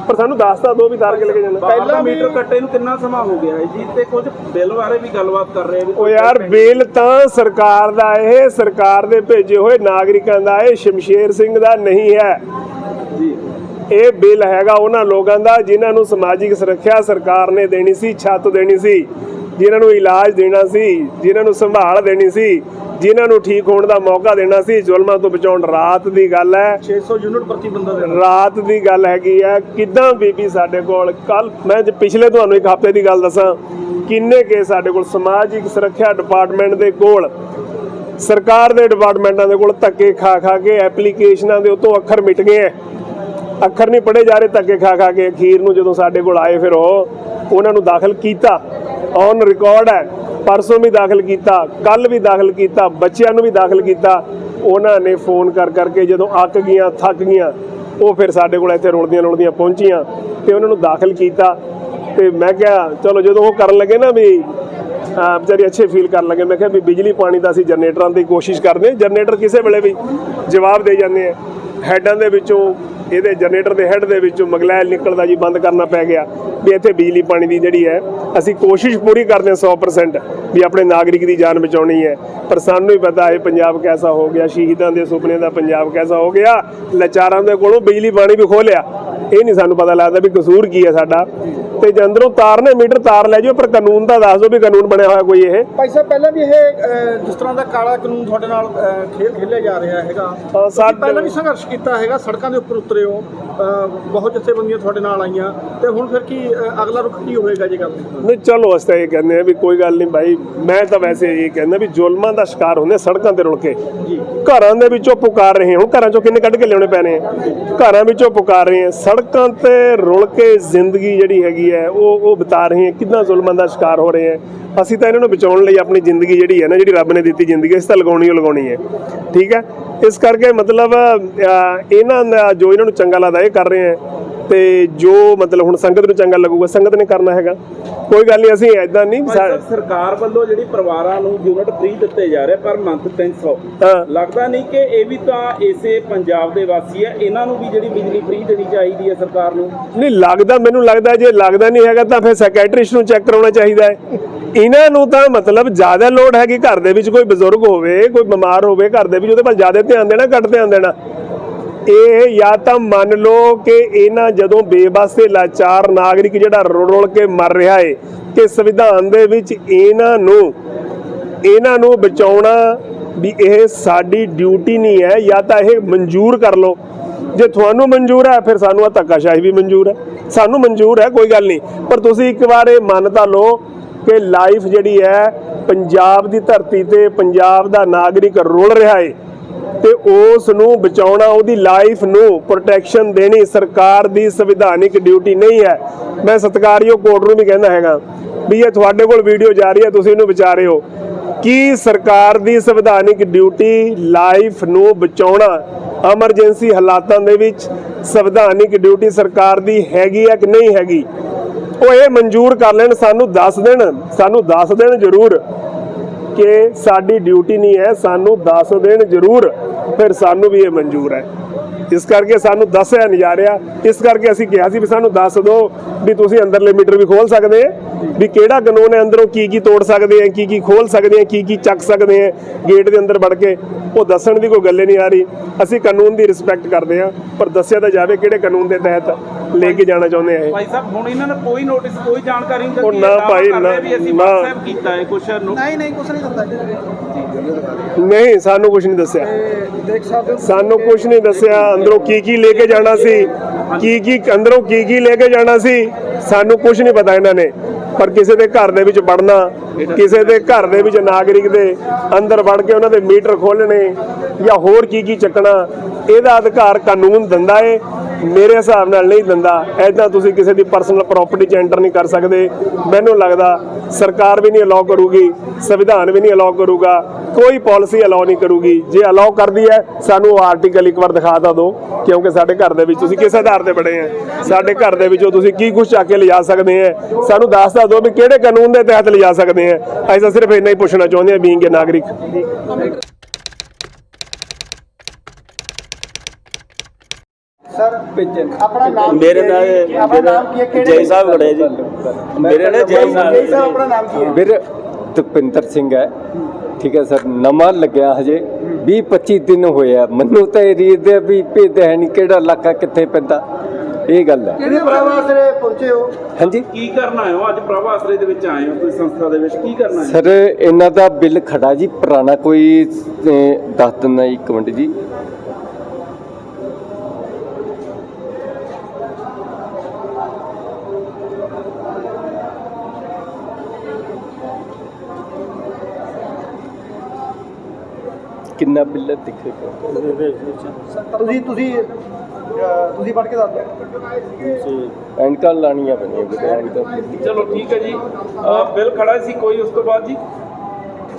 ਪਰ ਸਾਨੂੰ ਦੱਸ ਤਾਂ ਦਿਓ ਵੀ ਤਾਰ ਕੇ ਲੈ ਕੇ ਜਾਣਾ। ਪਹਿਲਾਂ ਮੀਟਰ ਕੱਟੇ ਨੂੰ ਕਿੰਨਾ ਸਮਾਂ ਹੋ ਗਿਆ ਹੈ ਜੀ? ਤੇ ਕੁਝ ਬਿੱਲ ਬਾਰੇ ਵੀ ਗੱਲਬਾਤ ਕਰ ਰਹੇ ਆ ਉਹ ਯਾਰ ਬਿੱਲ ਤਾਂ ਸਰਕਾਰ ਦਾ ਇਹ ਸਰਕਾਰ ਦੇ ਭੇਜੇ ਹੋਏ ਨਾਗਰਿਕਾਂ ਦਾ ਇਹ ਸ਼ਮਸ਼ੇਰ ਸਿੰਘ ਦਾ ਨਹੀਂ ਹੈ। ਜੀ। ਇਹ ਬਿੱਲ ਹੈਗਾ ਉਹਨਾਂ ਲੋਕਾਂ ਦਾ ਜਿਨ੍ਹਾਂ ਨੂੰ ਸਮਾਜਿਕ ਸੁਰੱਖਿਆ ਸਰਕਾਰ ਨੇ ਦੇਣੀ ਸੀ ਛੱਤ ਦੇਣੀ ਸੀ। ਜਿਨ੍ਹਾਂ ਨੂੰ ਇਲਾਜ ਦੇਣਾ ਸੀ ਜਿਨ੍ਹਾਂ ਨੂੰ ਸੰਭਾਲ ਦੇਣੀ ਸੀ ਜਿਨ੍ਹਾਂ ਨੂੰ ਠੀਕ ਹੋਣ ਦਾ ਮੌਕਾ ਦੇਣਾ ਸੀ ਜ਼ੁਲਮਾਂ ਤੋਂ ਬਚਾਉਣ ਰਾਤ ਦੀ ਗੱਲ ਹੈ। 600 ਯੂਨਿਟ ਪ੍ਰਤੀ ਬੰਦਾ ਦੇਣਾ। ਰਾਤ ਦੀ ਗੱਲ ਹੈਗੀ ਆ ਕਿਦਾਂ ਬੀਬੀ ਸਾਡੇ ਕੋਲ ਕੱਲ ਮੈਂ ਪਿਛਲੇ ਤੁਹਾਨੂੰ ਇੱਕ ਹਫ਼ਤੇ ਦੀ ਗੱਲ ਦੱਸਾਂ ਕਿੰਨੇ ਕੇਸ ਸਾਡੇ ਕੋਲ ਸਮਾਜਿਕ ਸੁਰੱਖਿਆ ਡਿਪਾਰਟਮੈਂਟ ਦੇ ਕੋਲ ਸਰਕਾਰ ਦੇ ਡਿਪਾਰਟਮੈਂਟਾਂ ਦੇ ਕੋਲ ਧੱਕੇ ਖਾ ਖਾ ਕੇ ਐਪਲੀਕੇਸ਼ਨਾਂ ਦੇ ਉਤੋਂ ਅੱਖਰ ਮਿਟ ਗਏ ਐ ਅੱਖਰ ਨਹੀਂ ਪੜੇ ਜਾ ਰਹੇ ਧੱਕੇ ਖਾ ਖਾ ਕੇ ਅਖੀਰ ਨੂੰ ਜਦੋਂ ਸਾਡੇ ਕੋਲ ਆਏ ਫਿਰ ਉਹ ਉਹਨਾਂ ਨੂੰ ਦਾਖਲ ਕੀਤਾ। ਔਨ ਰਿਕਾਰਡ ਹੈ। ਪਰਸੋਂ ਵੀ ਦਾਖਲ ਕੀਤਾ ਕੱਲ ਵੀ ਦਾਖਲ ਕੀਤਾ, ਬੱਚਿਆਂ ਨੂੰ ਵੀ ਦਾਖਲ ਕੀਤਾ। ਉਹਨਾਂ ਨੇ ਫੋਨ ਕਰ ਕਰਕੇ ਜਦੋਂ ਅੱਕ ਗਈਆਂ, ਥੱਕ ਗਈਆਂ, ਉਹ ਫਿਰ ਸਾਡੇ ਕੋਲ ਇੱਥੇ ਰੁਲਦੀਆਂ ਰੁਲਦੀਆਂ ਪਹੁੰਚੀਆਂ ਤੇ ਉਹਨਾਂ ਨੂੰ ਦਾਖਲ ਕੀਤਾ। ਤੇ ਮੈਂ ਕਿਹਾ, ਚਲੋ ਜਦੋਂ ਉਹ ਕਰਨ ਲੱਗੇ ਨਾ ਵੀ ਵਿਚਾਰੀ ਅੱਛੇ ਫੀਲ ਕਰਨ ਲੱਗੇ। ਮੈਂ ਕਿਹਾ ਵੀ ਬਿਜਲੀ ਪਾਣੀ ਦਾ ਅਸੀਂ ਜਨਰੇਟਰਾਂ ਦੀ ਕੋਸ਼ਿਸ਼ ਕਰਦੇ ਹਾਂ। ਜਨਰੇਟਰ ਕਿਸੇ ਵੇਲੇ ਵੀ ਜਵਾਬ ਦੇ ਜਾਂਦੇ ਆ ਹੈਡਾਂ ਦੇ ਵਿੱਚੋਂ ਇਹਦੇ ਜਨਰੇਟਰ ਦੇ ਹੈੱਡ ਦੇ ਵਿੱਚੋਂ ਮਗਲੈਲ ਨਿਕਲਦਾ ਜੀ, ਬੰਦ ਕਰਨਾ ਪੈ ਗਿਆ। ਵੀ ਇੱਥੇ ਬਿਜਲੀ ਪਾਣੀ ਦੀ ਜਿਹੜੀ ਹੈ, ਅਸੀਂ ਕੋਸ਼ਿਸ਼ ਪੂਰੀ ਕਰਦੇ ਹਾਂ 100% ਵੀ ਆਪਣੇ ਨਾਗਰਿਕ ਦੀ ਜਾਨ ਬਚਾਉਣੀ ਹੈ। ਪਰ ਸਾਨੂੰ ਹੀ ਪਤਾ ਹੈ ਪੰਜਾਬ ਕੈਸਾ ਹੋ ਗਿਆ, ਸ਼ਹੀਦਾਂ ਦੇ ਸੁਪਨੇ ਦਾ ਪੰਜਾਬ ਕੈਸਾ ਹੋ ਗਿਆ, ਲਾਚਾਰਾਂ ਦੇ ਕੋਲੋਂ ਬਿਜਲੀ ਪਾਣੀ ਵੀ ਖੋਹ ਇਹ ਨਹੀਂ ਸਾਨੂੰ ਪਤਾ ਲੱਗਦਾ ਵੀ ਕਸੂਰ ਕੀ ਹੈ ਸਾਡਾ। ਤੇ ਜੇ ਅੰਦਰੋਂ ਤਾਰ ਨੇ ਮੀਟਰ ਤਾਰ ਲੈ ਜਾਓ ਪਰ ਕਾਨੂੰਨ ਦਾ ਦੱਸ ਦਿਓ ਵੀ ਕਾਨੂੰਨ ਬਣਿਆ ਹੋਇਆ ਕੋਈ ਇਹ। ਭਾਈ ਸਾਹਿਬ ਪਹਿਲਾਂ ਵੀ ਇਹ ਅਹ, ਜਿਸ ਤਰ੍ਹਾਂ ਦਾ ਕਾਲਾ ਕਾਨੂੰਨ ਤੁਹਾਡੇ ਨਾਲ ਅਹ, ਖੇਲ ਖੇਲਿਆ ਜਾ ਰਿਹਾ ਹੈਗਾ ਤੁਸੀਂ ਸਾਡੇ- ਪਹਿਲਾਂ ਵੀ ਸੰਘਰਸ਼ ਕੀਤਾ ਹੈਗਾ ਸੜਕਾਂ ਦੇ ਉੱਪਰ ਉਤਰੇ ਹੋ ਅਹ, ਬਹੁਤ ਜਥੇਬੰਦੀਆਂ ਤੁਹਾਡੇ ਨਾਲ ਆਈਆਂ ਤੇ ਹੁਣ ਫਿਰ ਕੀ ਅਹ, ਅਗਲਾ ਰੁਖ ਕੀ ਹੋਏਗਾ ਜੇ ਗੱਲ ਨਹੀਂ ਚਲੋ ਅਸੀਂ ਤਾਂ ਇਹ ਕਹਿੰਦੇ ਆ ਵੀ ਕੋਈ ਗੱਲ ਨਹੀਂ ਭਾਈ ਮੈਂ ਤਾਂ ਵੈਸੇ ਇਹ ਕਹਿੰਦਾ ਵੀ ਜ਼ੁਲਮਾਂ ਦਾ ਸ਼ਿਕਾਰ ਹੁੰਦੇ ਸੜਕਾਂ ਤੇ ਰੁਲ ਕੇ। ਜੀ। ਘਰਾਂ ਦੇ ਵਿੱਚੋਂ ਪੁਕਾਰ ਰਹੇ। ਹੁਣ ਘਰਾਂ ਚੋਂ ਕਿੰਨੇ ਕੱਢ ਕੇ ਲਿਆਉਣੇ ਪੈਣੇ ਆ? ਘਰਾਂ ਵਿੱਚੋਂ ਪੁਕਾਰ ਰਹੇ ਆ ਸੜਕਾਂ ਤੇ ਰੁਲ ਕੇ ਜ਼ਿੰਦਗੀ ਜਿਹੜੀ ਹੈਗੀ ਹੈ ਉਹ ਉਹ ਬਿਤਾ ਰਹੇ ਹੈ ਕਿੰਨਾ ਜ਼ੁਲਮਾਂ ਦਾ ਸ਼ਿਕਾਰ ਹੋ ਰਹੇ ਹੈ। ਅਸੀਂ ਤਾਂ ਇਹਨਾਂ ਨੂੰ ਬਚਾਉਣ ਲਈ ਆਪਣੀ ਜ਼ਿੰਦਗੀ ਜਿਹੜੀ ਹੈ ਨਾ ਜਿਹੜੀ ਰੱਬ ਨੇ ਦਿੱਤੀ ਜ਼ਿੰਦਗੀ ਇਸ ਤਾਂ ਲਗਾਉਣੀ ਓ ਲਗਾਉਣੀ ਹੈ। ਠੀਕ ਹੈ? ਇਸ ਕਰਕੇ ਮਤਲਬ ਅਹ, ਇਹਨਾਂ ਦਾ ਜੋ ਇਹਨਾਂ ਨੂੰ ਚੰਗਾ ਲੱਗਦਾ ਇਹ ਕਰ ਰਹੇ ਹੈ। ਤੇ ਜੋ ਮਤਲਬ ਹੁਣ ਸੰਗਤ ਨੂੰ ਚੰਗਾ ਲੱਗੂਗਾ ਸੰਗਤ ਨੇ ਕਰਨਾ ਹੈਗਾ। ਕੋਈ ਗੱਲ ਨਹੀਂ ਅਸੀਂ ਐਦਾਂ ਨਹੀਂ ਸਰਕਾਰ ਵੱਲੋਂ ਜਿਹੜੀ ਪਰਿਵਾਰਾਂ ਨੂੰ ਯੂਨਿਟ ਫ੍ਰੀ ਦਿੱਤੇ ਜਾ ਰਹੇ ਪਰ ਮੰਥ 300 ਹਾਂ। ਲੱਗਦਾ ਨਹੀਂ ਕਿ ਇਹ ਵੀ ਤਾਂ ਇਸੇ ਪੰਜਾਬ ਦੇ ਵਾਸੀ ਹੈ ਇਹਨਾਂ ਨੂੰ ਵੀ ਜਿਹੜੀ ਬਿਜਲੀ ਫ੍ਰੀ ਦੇਣੀ ਚਾਹੀਦੀ ਹੈ ਸਰਕਾਰ ਨੂੰ? ਨਹੀਂ ਲੱਗਦਾ ਮੈਨੂੰ ਲੱਗਦਾ ਜੇ ਲੱਗਦਾ ਨਹੀਂ ਹੈਗਾ ਤਾਂ ਫਿਰ ਸੈਕਟਰੀਸਟ ਨੂੰ ਚੈੱਕ ਕਰਾਉਣਾ ਚਾਹੀਦਾ ਹੈ। ਇਹਨਾਂ ਨੂੰ ਤਾਂ ਮਤਲਬ ਜ਼ਿਆਦਾ ਲੋਡ ਹੈਗੀ ਘਰ ਦੇ ਵਿੱਚ ਕੋਈ ਬਜ਼ੁਰਗ ਹੋਵੇ ਕੋਈ ਬਿਮਾਰ ਹੋਵੇ ਘਰ ਦੇ ਵਿੱਚ ਉਹਦੇ ਵੱਲ ਜ਼ਿਆਦਾ ਧਿਆਨ ਦੇਣਾ ਘੱਟ ਧਿਆਨ ਦੇਣਾ। ਇਹ ਜਾਂ ਤਾਂ ਮੰਨ ਲਓ ਕਿ ਇਹਨਾਂ ਜਦੋਂ ਬੇਬਸ ਲਾਚਾਰ ਨਾਗਰਿਕ ਜਿਹੜਾ ਰੁਲ ਰੁਲ ਕੇ ਮਰ ਰਿਹਾ ਏ ਕਿ ਸੰਵਿਧਾਨ ਦੇ ਵਿੱਚ ਇਹਨਾਂ ਨੂੰ ਇਹਨਾਂ ਨੂੰ ਬਚਾਉਣਾ ਵੀ ਇਹ ਸਾਡੀ ਡਿਊਟੀ ਨਹੀਂ ਹੈ, ਜਾਂ ਤਾਂ ਇਹ ਮਨਜ਼ੂਰ ਕਰ ਲਓ। ਜੇ ਤੁਹਾਨੂੰ ਮਨਜ਼ੂਰ ਹੈ, ਫਿਰ ਸਾਨੂੰ ਆ ਧੱਕਾਸ਼ਾਹੀ ਵੀ ਮਨਜ਼ੂਰ ਹੈ। ਸਾਨੂੰ ਮਨਜ਼ੂਰ ਹੈ, ਕੋਈ ਗੱਲ ਨਹੀਂ। ਪਰ ਤੁਸੀਂ ਇੱਕ ਵਾਰ ਇਹ ਮੰਨ ਤਾਂ ਲਓ ਕਿ ਲਾਈਫ ਜਿਹੜੀ ਹੈ, ਪੰਜਾਬ ਦੀ ਧਰਤੀ ਤੇ ਪੰਜਾਬ ਦਾ ਨਾਗਰਿਕ ਰੁਲ ਰਿਹਾ ਏ। ਤੇ ਉਸ ਨੂੰ ਬਚਾਉਣਾ, ਉਹਦੀ ਲਾਈਫ ਨੂੰ ਪ੍ਰੋਟੈਕਸ਼ਨ ਦੇਣੀ ਸਰਕਾਰ ਦੀ ਸੰਵਿਧਾਨਿਕ ਡਿਊਟੀ ਨਹੀਂ ਹੈ। ਮੈਂ ਸਤਿਕਾਰਯੋਗ ਕੋਰਟ ਨੂੰ ਵੀ ਕਹਿੰਦਾ ਹੈਗਾ ਵੀ ਇਹ ਤੁਹਾਡੇ ਕੋਲ ਵੀਡੀਓ ਜਾ ਰਹੀ ਹੈ, ਤੁਸੀਂ ਇਹਨੂੰ ਵਿਚਾਰ ਰਹੇ ਹੋ। ਕੀ ਸਰਕਾਰ ਦੀ ਸੰਵਿਧਾਨਿਕ ਡਿਊਟੀ ਲਾਈਫ ਨੂੰ ਬਚਾਉਣਾ ਐਮਰਜੈਂਸੀ ਹਾਲਾਤਾਂ ਦੇ ਵਿੱਚ ਸੰਵਿਧਾਨਿਕ ਡਿਊਟੀ ਸਰਕਾਰ ਦੀ ਹੈਗੀ ਹੈ ਕਿ ਨਹੀਂ ਹੈਗੀ? ਉਹ ਇਹ ਮਨਜ਼ੂਰ ਕਰ ਲੈਣ, ਸਾਨੂੰ ਦੱਸ ਦੇਣ, ਸਾਨੂੰ ਦੱਸ ਦੇਣ ਜ਼ਰੂਰ। ਕਿ ਸਾਡੀ ਡਿਊਟੀ ਨਹੀਂ ਹੈ, ਸਾਨੂੰ ਦੱਸ ਦੇਣ ਜ਼ਰੂਰ, ਫਿਰ ਸਾਨੂੰ ਵੀ ਇਹ ਮਨਜ਼ੂਰ ਹੈ। ਇਸ ਕਰਕੇ ਸਾਨੂੰ ਦੱਸਿਆ ਨਹੀਂ ਜਾ ਰਿਹਾ। ਇਸ ਕਰਕੇ ਅਸੀਂ ਕਿਹਾ ਸੀ ਵੀ ਸਾਨੂੰ ਦੱਸ ਦਿਓ ਵੀ ਤੁਸੀਂ ਅੰਦਰਲੇ ਮੀਟਰ ਵੀ ਖੋਲ ਸਕਦੇ ਆ। ਵੀ ਕਿਹੜਾ ਕਾਨੂੰਨ ਹੈ ਅੰਦਰੋਂ ਕੀ ਕੀ ਤੋੜ ਸਕਦੇ ਆ ਕੀ ਕੀ ਖੋਲ ਸਕਦੇ ਆ ਕੀ ਕੀ ਚੱਕ ਸਕਦੇ ਆ ਗੇਟ ਦੇ ਅੰਦਰ ਵੜ ਕੇ। ਉਹ ਦੱਸਣ ਦੀ ਕੋਈ ਗੱਲ ਹੀ ਨਹੀਂ ਆ ਰਹੀ। ਅਸੀਂ ਕਾਨੂੰਨ ਦੀ ਰਿਸਪੈਕਟ ਕਰਦੇ ਆ ਪਰ ਦੱਸਿਆ ਤਾਂ ਜਾਵੇ ਕਿਹੜੇ ਕਾਨੂੰਨ ਦੇ ਤਹਿਤ ਲੈ ਕੇ ਜਾਣਾ ਚਾਹੁੰਦੇ ਆ ਇਹ। ਭਾਈ ਸਾਹਿਬ ਹੁਣ ਇਹਨਾਂ ਨੇ ਕੋਈ ਨੋਟਿਸ ਕੋਈ ਜਾਣਕਾਰੀ ਨਹੀਂ ਉਹ ਦਿੱਤੀ। ਨਾ ਇਹ ਦਾਅਵਾ ਭਾਈ, ਕਰ ਰਹੇ ਨਾ- ਵੀ ਅਸੀਂ ਨਾ। WhatsApp ਕੀਤਾ ਹੈ ਕੁਛ ਨੂੰ ਨਹੀਂ ਨਹੀਂ ਕੁਛ ਨਹੀਂ ਦਿੰਦਾ ਨਹੀਂ ਸਾਨੂੰ ਕੁਝ ਨਹੀਂ ਦੱਸਿਆ। ਸਾਨੂੰ ਕੁਝ ਨਹੀਂ ਦੱਸਿਆ। ਅੰਦਰੋਂ ਕੀ ਕੀ ਲੈ ਕੇ ਜਾਣਾ ਸੀ ਕੀ ਕੀ ਅੰਦਰੋਂ ਕੀ ਕੀ ਲੈ ਕੇ ਜਾਣਾ ਸੀ ਸਾਨੂੰ ਕੁਝ ਨਹੀਂ ਪਤਾ ਇਹਨਾਂ ਨੇ। ਪਰ ਕਿਸੇ ਦੇ ਘਰ ਦੇ ਵਿੱਚ ਵੜਨਾ, ਕਿਸੇ ਦੇ ਘਰ ਦੇ ਵਿੱਚ ਨਾਗਰਿਕ ਦੇ ਅੰਦਰ ਵੜ ਕੇ ਉਹਨਾਂ ਦੇ ਮੀਟਰ ਖੋਲਣੇ ਜਾਂ ਹੋਰ ਕੀ ਕੀ ਚੱਕਣਾ, ਇਹਦਾ ਅਧਿਕਾਰ ਕਾਨੂੰਨ ਦਿੰਦਾ ਏ। ਮੇਰੇ ਹਿਸਾਬ ਨਾਲ ਨਹੀਂ ਦਿੰਦਾ। ਐਦਾਂ ਤੁਸੀਂ ਕਿਸੇ ਦੀ ਪਰਸਨਲ ਪ੍ਰਾਪਰਟੀ 'ਚ ਐਂਟਰ ਨਹੀਂ ਕਰ ਸਕਦੇ। ਮੈਨੂੰ ਲੱਗਦਾ ਸਰਕਾਰ ਵੀ ਨਹੀਂ ਅਲਾਉ ਕਰੂਗੀ, ਸੰਵਿਧਾਨ ਵੀ ਨਹੀਂ ਅਲਾਉ ਕਰੂਗਾ, ਕੋਈ ਪਾਲਿਸੀ ਅਲਾਉ ਨਹੀਂ ਕਰੂਗੀ। ਜੇ ਅਲਾਉ ਕਰਦੀ ਹੈ, ਸਾਨੂੰ ਉਹ ਆਰਟੀਕਲ ਇੱਕ ਵਾਰ ਦਿਖਾ ਦਾ ਦਿਓ, ਕਿਉਂਕਿ ਸਾਡੇ ਘਰ ਦੇ ਵਿੱਚ ਤੁਸੀਂ ਕਿਸ ਆਧਾਰ ਤੇ ਬੜੇ ਆ ਸਾਡੇ ਘਰ ਦੇ ਵਿੱਚੋਂ ਤੁਸੀਂ ਕੀ ਕੁਝ ਚੱਕ ਕੇ ਲਿਜਾ ਸਕਦੇ ਆ ਸਾਨੂੰ ਦੱਸ ਦਾ ਦਿਓ ਵੀ ਕਿਹੜੇ ਕਾਨੂੰਨ ਦੇ ਤਹਿਤ ਲਿਜਾ ਸਕਦੇ ਆ ਅਸੀਂ ਤਾਂ ਸਿਰਫ ਇੰਨਾ ਹੀ ਪੁੱਛਣਾ ਚਾਹੁੰਦੇ ਆ ਬੀਇੰਗ ਅ ਨਾਗਰਿਕ। ਸਰ ਆਪਣਾ ਨਾਮ ਮੇਰੇ? ਨਾਲ ਆਪਣਾ ਨਾਮ ਕੀ ਹੈ? ਕਿਹੜੇ ਜੈ ਸਾਹਿਬ ਖੜੇ ਜੀ। ਮੇਰੇ ਨਾਲ ਜੈ ਜੈ ਸਾਹਿਬ ਸਾਹਿਬ ਆਪਣਾ ਨਾਮ ਕੀ ਹੈ? ਵੀਰ ਤੁਪਿੰਦਰ ਸਿੰਘ ਹੈ। ਠੀਕ ਹੈ ਸਰ ਨਵਾਂ ਲੱਗਿਆ ਹਜੇ। 20 25 ਦਿਨ ਹੋਏ ਆ। ਮੈਨੂੰ ਤਾਂ ਇਹ ਰੀਤ ਦੇ ਵੀ ਭੇਦ ਹੈ ਨਹੀਂ ਕਿਹੜਾ ਇਲਾਕਾ ਕਿੱਥੇ ਪੈਂਦਾ। ਇਹ ਗੱਲ ਹੈ। ਕਿਹੜੇ ਪ੍ਰਵਾਸ ਦੇ ਪਹੁੰਚੇ ਹੋ? ਹਾਂਜੀ? ਕੀ ਕਰਨ ਆਏ ਹੋ? ਅੱਜ ਪ੍ਰਭ ਆਸਰੇ ਦੇ ਵਿੱਚ ਆਏ ਹੋ ਤੁਸੀਂ ਸੰਸਥਾ ਦੇ ਵਿੱਚ। ਕੀ ਕਰਨਾ ਹੈ? ਸਰ ਇਹਨਾਂ ਦਾ ਬਿੱਲ ਖੜਾ ਜੀ ਪੁਰਾਣਾ ਕੋਈ ਦੱਸ ਦਿੰਦਾ ਇੱਕ ਮਿੰਟ ਜੀ। ਕਿੰਨਾ ਬਿੱਲ ਦਿਖੇਗਾ ਤੁਸੀਂ ਤੁਸੀਂ ਤੁਸੀਂ ਪੜ੍ਹ ਕੇ ਦੱਸ ਦਿਓ। ਐਨਕਾਂ ਲਾਣੀਆਂ ਪੈਣੀਆਂ ਚਲੋ ਠੀਕ ਹੈ ਜੀ। ਬਿੱਲ ਖੜਾ ਸੀ ਕੋਈ ਉਸ ਤੋਂ ਬਾਅਦ ਜੀ?